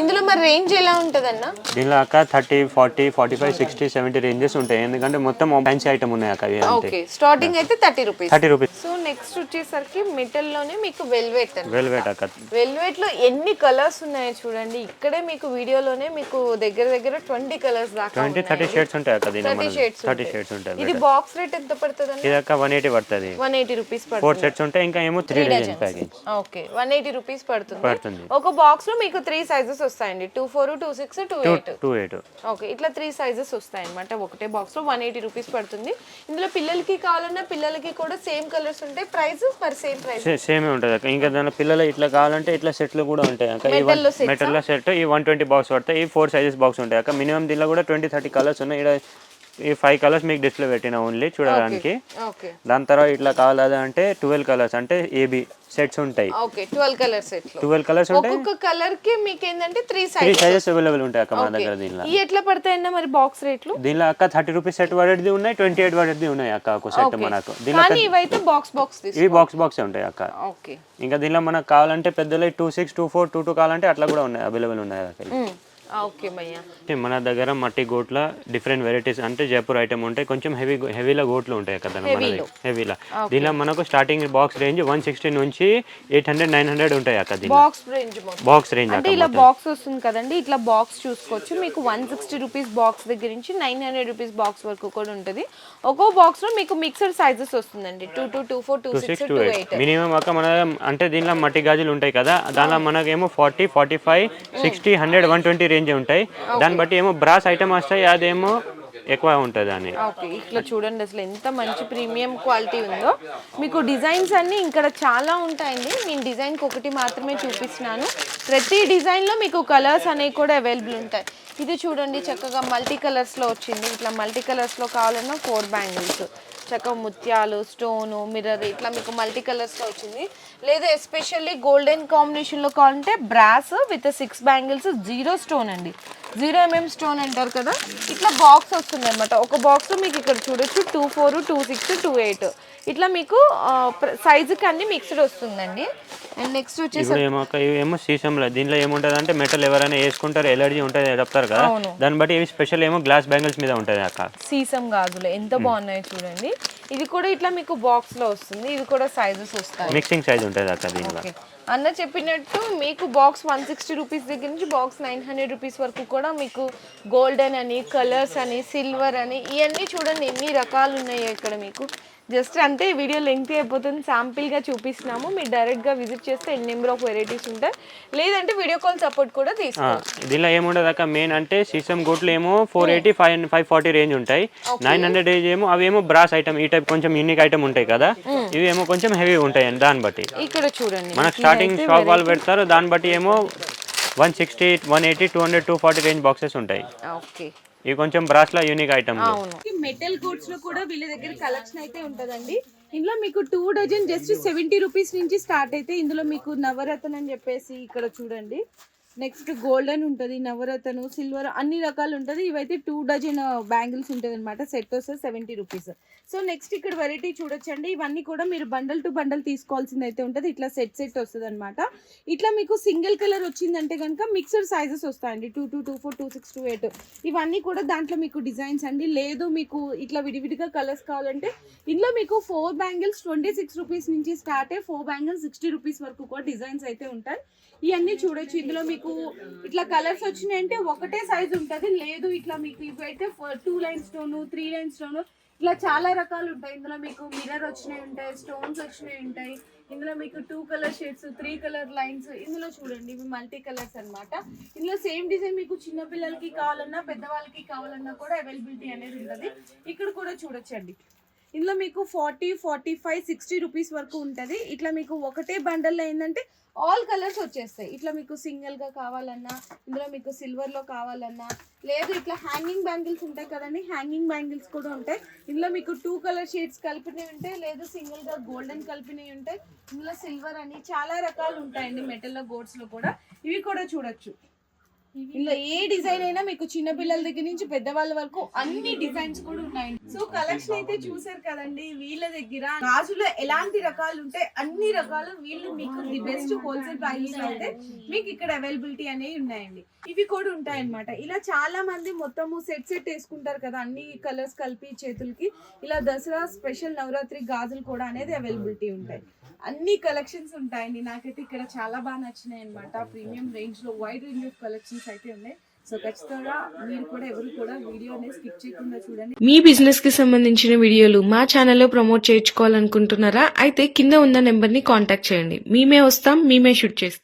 ఇందులో మరి రేంజ్ ఎలా ఉంటదన్న? దీనిలో అక్క thirty forty forty five sixty seventy ranges ఉంటాయి. ఎందుకంటే మొత్తం ఫ్యాన్సీ ఐటమ్ ఉన్నాయి అక్క ఇవి ఓకే స్టార్టింగ్ అయితే thirty rupees thirty rupees so next వచ్చేసరికి మెటల్లోనే మీకు వెల్వెట్ అండి వెల్వెట్ అక్క. వెల్వెట్లో ఎన్ని కలర్స్ ఉన్నాయో చూడండి. ఇక్కడే మీకు వీడియోలోనే మీకు దగ్గర దగ్గర ట్వంటీ కలర్స్ దాకా ట్వంటీ థర్టీ షేడ్స్ ఉంటాయి అక్క దీనిలో థర్టీ మనం షేడ్స్ థర్టీ షేడ్స్ ఉంటాయి ఇది బాక్స్ రేట్ ఎంత పడుతుందండి ఇది అక్క వన్ ఎయిటీ పడుతుంది. వన్ ఎయిటీ రూపీస్ ఫోర్ పడుతుంది. సెట్స్ ఉంటాయి ఇంకా ఏమో three design packing okay one eighty rupees పడుతుంది. పడుతుంది. ఒక బాక్స్లో మీకు త్రీ సైజెస్ వస్తాయండి. Two four two six two eight two eight okay ఇట్లా త్రీ సైజెస్ వస్తాయి అనమాట ఒకటే బాక్స్లో వన్ ఎయిటీ రూపీస్ పడుతుంది. ఇందులో పిల్లలకి కావాలన్నా పిల్లలకి కూడా సేమ్ కలర్స్ ఉంటాయి. ప్రైస్ మరి సేమ్ ప్రైస్ సేమే ఉంటుంది అక్క. ఇంకా దాని పిల్లలు ఇట్లా కావాలంటే ఇట్లా సెట్లు కూడా ఉంటాయి అక్క. ఈ Metal లో sets ఆ? మెటల్లో సెట్ ఈ వన్ ట్వంటీ బాక్స్ పడతాయి ఈ ఫోర్ సైజెస్ బాక్స్ ఉంటాయి అక్క. మినిమం దీనిలో కూడా ట్వంటీ థర్టీ కలర్స్ ఉన్నాయి. ఇక్కడ ఈ ఫైవ్ కలర్స్ మీకు డిస్ప్లే పెట్టిన ఓన్లీ చూడడానికి. దాని తర్వాత ఇట్లా కావాలి అంటే ట్వెల్వ్ కలర్స్ అంటే ఏబి సెట్స్ ఉంటాయి. ఓకే ట్వెల్వ్ కలర్ సెట్లో. ట్వెల్వ్ కలర్స్ ఉంటాయి. ఒక్కొక్క కలర్కి మీకు ఏంటంటే three three size sizes available ఉంటాయి అక్క మన దగ్గర దీనిలో. ఎట్లా పడతాయన్నా మరి బాక్స్ రేట్లు దీనిలో అక్క థర్టీ రూపీస్ సెట్ పడేది ఉన్నాయి ట్వంటీ ఎయిట్ పడేది ఉన్నాయి అక్క ఒక సెట్ మనకు. దీనిలో ఇవైతే బాక్స్ బాక్స్ ఇవి బాక్స్ బాక్స్ ఉంటాయి అక్క. ఓకే ఇంకా దీనిలో మనకు కావాలంటే పెద్దలు two six two four two two కావాలంటే అట్లా కూడా ఉన్నాయి అవైలబుల్ ఉన్నాయి అక్క. ఇవి. ఓకే భయ్యా. అంటే మన దగ్గర మట్టి గోట్ల డిఫరెంట్ వెరైటీస్ అంటే జైపూర్ ఐటమ్ ఉంటాయి. కొంచెం హెవీ హెవీలో గోట్లు ఉంటాయి కదా మనది హెవీలో దీనిలో మనకు starting box range one sixty నుంచి ఎయిట్ హండ్రెడ్ నైన్ హండ్రెడ్ ఉంటాయి అక్క దీనిలో. బాక్స్ రేంజ్ బాక్స్ రేంజ్ అంటే ఇలా బాక్స్ వస్తుంది కదండి. ఇట్లా బాక్స్ చూసుకోవచ్చు. మీకు వన్ సిక్స్టీ రూపీస్ బాక్స్ దగ్గర నుంచి నైన్ హండ్రెడ్ రూపీస్ బాక్స్ వరకు కూడా ఉంటుంది. ఒక్కో బాక్స్లో మీకు మిక్సర్ సైజెస్ వస్తుందండి. Two two two four two six two eight minimum అక్క మన అంటే దీనిలో మట్టి గాజులు ఉంటాయి కదా. దానిలో మనకేమో forty forty five sixty hundred one twenty range ఉంటాయి. దాన్ని బట్టి ఏమో బ్రాస్ ఐటమ్ వస్తాయి అదేమో ఎక్కువ ఉంటుంది అని ఓకే ఇట్లా చూడండి అసలు ఎంత మంచి ప్రీమియం క్వాలిటీ ఉందో. మీకు డిజైన్స్ అన్ని ఇక్కడ చాలా ఉంటాయండి. నేను డిజైన్కి ఒకటి మాత్రమే చూపిస్తున్నాను. ప్రతి డిజైన్లో మీకు కలర్స్ అనేవి కూడా అవైలబుల్ ఉంటాయి. ఇది చూడండి చక్కగా మల్టీ కలర్స్లో వచ్చింది. ఇట్లా మల్టీ కలర్స్లో కావాలన్నా ఫోర్ బ్యాంగిల్స్ చక్కగా ముత్యాలు స్టోను మిర్రర్ ఇట్లా మీకు మల్టీ కలర్స్లో వచ్చింది. లేదా ఎస్పెషల్లీ గోల్డెన్ కాంబినేషన్లో కావాలంటే brass with six bangles zero stone అండి. జీరో ఎంఎం స్టోన్ అంటారు కదా? ఇట్లా బాక్స్ వస్తుంది అనమాట ఒక బాక్స్ మీకు ఇక్కడ చూడొచ్చు. Two four two six two eight ఇట్లా మీకు సైజుకి అన్ని మిక్స్డ్ వస్తుందండి. అండ్ నెక్స్ట్ వచ్చేసి ఏమో ఏమో సీసంలో దీనిలో ఏముంటుంది అంటే మెటల్ ఎవరైనా వేసుకుంటారు ఎలర్జీ ఉంటుంది చెప్తారు కదా. దాన్ని బట్టి ఇవి స్పెషల్ ఏమో గ్లాస్ బ్యాంగిల్స్ మీద ఉంటుంది అక్క. సీసం గాజులు ఎంత బాగున్నాయో చూడండి. ఇది కూడా ఇట్లా మీకు బాక్స్లో వస్తుంది. ఇది కూడా సైజెస్ వస్తాయి. మిక్సింగ్ సైజ్ ఉంటుంది అక్క దీనిలో. అన్న చెప్పినట్టు మీకు బాక్స్ వన్ సిక్స్టీ రూపీస్ దగ్గర నుంచి బాక్స్ నైన్ హండ్రెడ్ రూపీస్ వరకు కూడా మీకు గోల్డెన్ అని కలర్స్ అని సిల్వర్ అని ఇవన్నీ చూడండి ఎన్ని రకాలు ఉన్నాయి ఇక్కడ మీకు. జస్ట్ అంటే వీడియో లెంగ్త్ అయిపోతుంది. శాంపిల్గా చూపిస్తున్నాము. మీరు డైరెక్ట్గా విజిట్ చేస్తే ఎన్ని నెంబర్ ఆఫ్ వెరైటీస్ ఉంటాయి. లేదంటే వీడియో కాల్ సపోర్ట్ కూడా తీసుకోవచ్చు. దీనిలో ఏముండదు అక్క. మెయిన్ అంటే సీసం గోట్లు ఏమో four eighty five five forty range ఉంటాయి. నైన్ హండ్రెడ్ రేంజ్ ఏమో అవి ఏమో బ్రాస్ ఐటమ్ ఈ టైప్ కొంచెం యూనిక్ ఐటమ్ ఉంటాయి కదా. ఇవి ఏమో కొంచెం హెవీ ఉంటాయి అండి దాన్ని బట్టి. ఇక్కడ చూడండి. మనకు స్టార్టింగ్ షాప్ వాళ్ళు పెడతారు. దాన్ని బట్టి ఏమో one sixty one eighty two hundred two forty range boxes ఉంటాయి. ఓకే. ఇవి కొంచెం బ్రాస్లో యూనిక్ ఐటమ్ మెటల్ గూడ్స్లో కూడా వీళ్ళ దగ్గర కలెక్షన్ అయితే ఉంటదండి. ఇందులో మీకు two dozen just seventy rupees నుంచి స్టార్ట్ అయితే ఇందులో మీకు నవరత్న అని చెప్పేసి ఇక్కడ చూడండి. నెక్స్ట్ గోల్డెన్ ఉంటుంది నవరత్ను సిల్వర్ అన్ని రకాలు ఉంటుంది. ఇవైతే టూ డజన్ uh, బ్యాంగిల్స్ ఉంటుంది అనమాట సెట్ వస్తే సెవెంటీ రూపీస్ సో నెక్స్ట్ ఇక్కడ వెరైటీ చూడొచ్చండి. ఇవన్నీ కూడా మీరు బండల్ టు బండల్ తీసుకోవాల్సింది అయితే ఉంటుంది. ఇట్లా సెట్ సెట్ వస్తుంది అనమాట ఇట్లా మీకు సింగిల్ కలర్ వచ్చిందంటే కనుక మిక్సర్ సైజెస్ వస్తాయండి. Two two two four two six two eight ఇవన్నీ కూడా దాంట్లో మీకు డిజైన్స్ అండి. లేదు మీకు ఇట్లా విడివిడిగా కలర్స్ కావాలంటే ఇందులో మీకు four bangles twenty six rupees నుంచి స్టార్ట్ అయ్యి ఫోర్ బ్యాంగిల్స్ సిక్స్టీ రూపీస్ వరకు కూడా డిజైన్స్ అయితే ఉంటాయి. ఇవన్నీ చూడొచ్చు. ఇందులో మీకు ఇట్లా కలర్స్ వచ్చినాయంటే ఒకటే సైజ్ ఉంటుంది. లేదు ఇట్లా మీకు ఇవైతే టూ లైన్ త్రీ లైన్ ఇట్లా చాలా రకాలు ఉంటాయి. ఇందులో మీకు మిర్రర్ వచ్చినాయి ఉంటాయి స్టోన్స్ వచ్చినాయి ఉంటాయి. ఇందులో మీకు two colour shades three colour lines ఇందులో చూడండి. ఇవి మల్టీ కలర్స్ అన్నమాట. ఇందులో సేమ్ డిజైన్ మీకు చిన్నపిల్లలకి కావాలన్నా పెద్దవాళ్ళకి కావాలన్నా కూడా అవైలబిలిటీ అనేది ఉంటుంది. ఇక్కడ కూడా చూడొచ్చండి. ఇందులో మీకు forty forty five sixty rupees వరకు ఉంటుంది. ఇట్లా మీకు ఒకటే బండల్లో ఏంటంటే ఆల్ కలర్స్ వచ్చేస్తాయి. ఇట్లా మీకు సింగిల్గా కావాలన్నా ఇందులో మీకు సిల్వర్లో కావాలన్నా లేదు ఇట్లా హ్యాంగింగ్ బ్యాంగిల్స్ ఉంటాయి కదండి హ్యాంగింగ్ బ్యాంగిల్స్ కూడా ఉంటాయి. ఇందులో మీకు టూ కలర్ షేడ్స్ కలిపినవి ఉంటాయి లేదు సింగిల్గా గోల్డెన్ కలిపినవి ఉంటాయి. ఇందులో సిల్వర్ అని చాలా రకాలు ఉంటాయండి మెటల్లో గోడ్స్లో కూడా. ఇవి కూడా చూడొచ్చు. ఇందులో ఏ డిజైన్ అయినా మీకు చిన్న పిల్లల దగ్గర నుంచి పెద్దవాళ్ళ వరకు అన్ని డిజైన్స్ కూడా ఉన్నాయి. సో కలెక్షన్ అయితే చూసారు కదండి వీళ్ళ దగ్గర. గాజులో ఎలాంటి రకాలు ఉంటాయి అన్ని రకాలు వీళ్ళు మీకు ది బెస్ట్ హోల్సేల్ ప్రైస్ అయితే మీకు ఇక్కడ అవైలబిలిటీ అనేవి ఉన్నాయండి. ఇవి కూడా ఉంటాయి అన్నమాట ఇలా చాలా మంది మొత్తము సెట్ సెట్ వేసుకుంటారు కదా అన్ని కలర్స్ కలిపి చేతులకి. ఇలా దసరా స్పెషల్ నవరాత్రి గాజులు కూడా అనేది అవైలబిలిటీ ఉంటాయి. అన్ని కలెక్షన్స్ ఉంటాయండి. నాకైతే ఇక్కడ చాలా బాగా నచ్చినాయి అనమాట ప్రీమియం రేంజ్లో వైడ్ రేంజ్ ఆఫ్ కలెక్షన్స్ అయితే ఉన్నాయి. సో ఖచ్చితంగా మీరు కూడా ఎవరు కూడా వీడియో అనేది స్కిప్ చేయకుండా చూడండి. మీ బిజినెస్కి సంబంధించిన వీడియోలు మా ఛానల్లో ప్రమోట్ చేయించుకోవాలనుకుంటున్నారా? అయితే కింద ఉన్న నెంబర్ని కాంటాక్ట్ చేయండి. మేమే వస్తాం మేమే షూట్ చేస్తాం.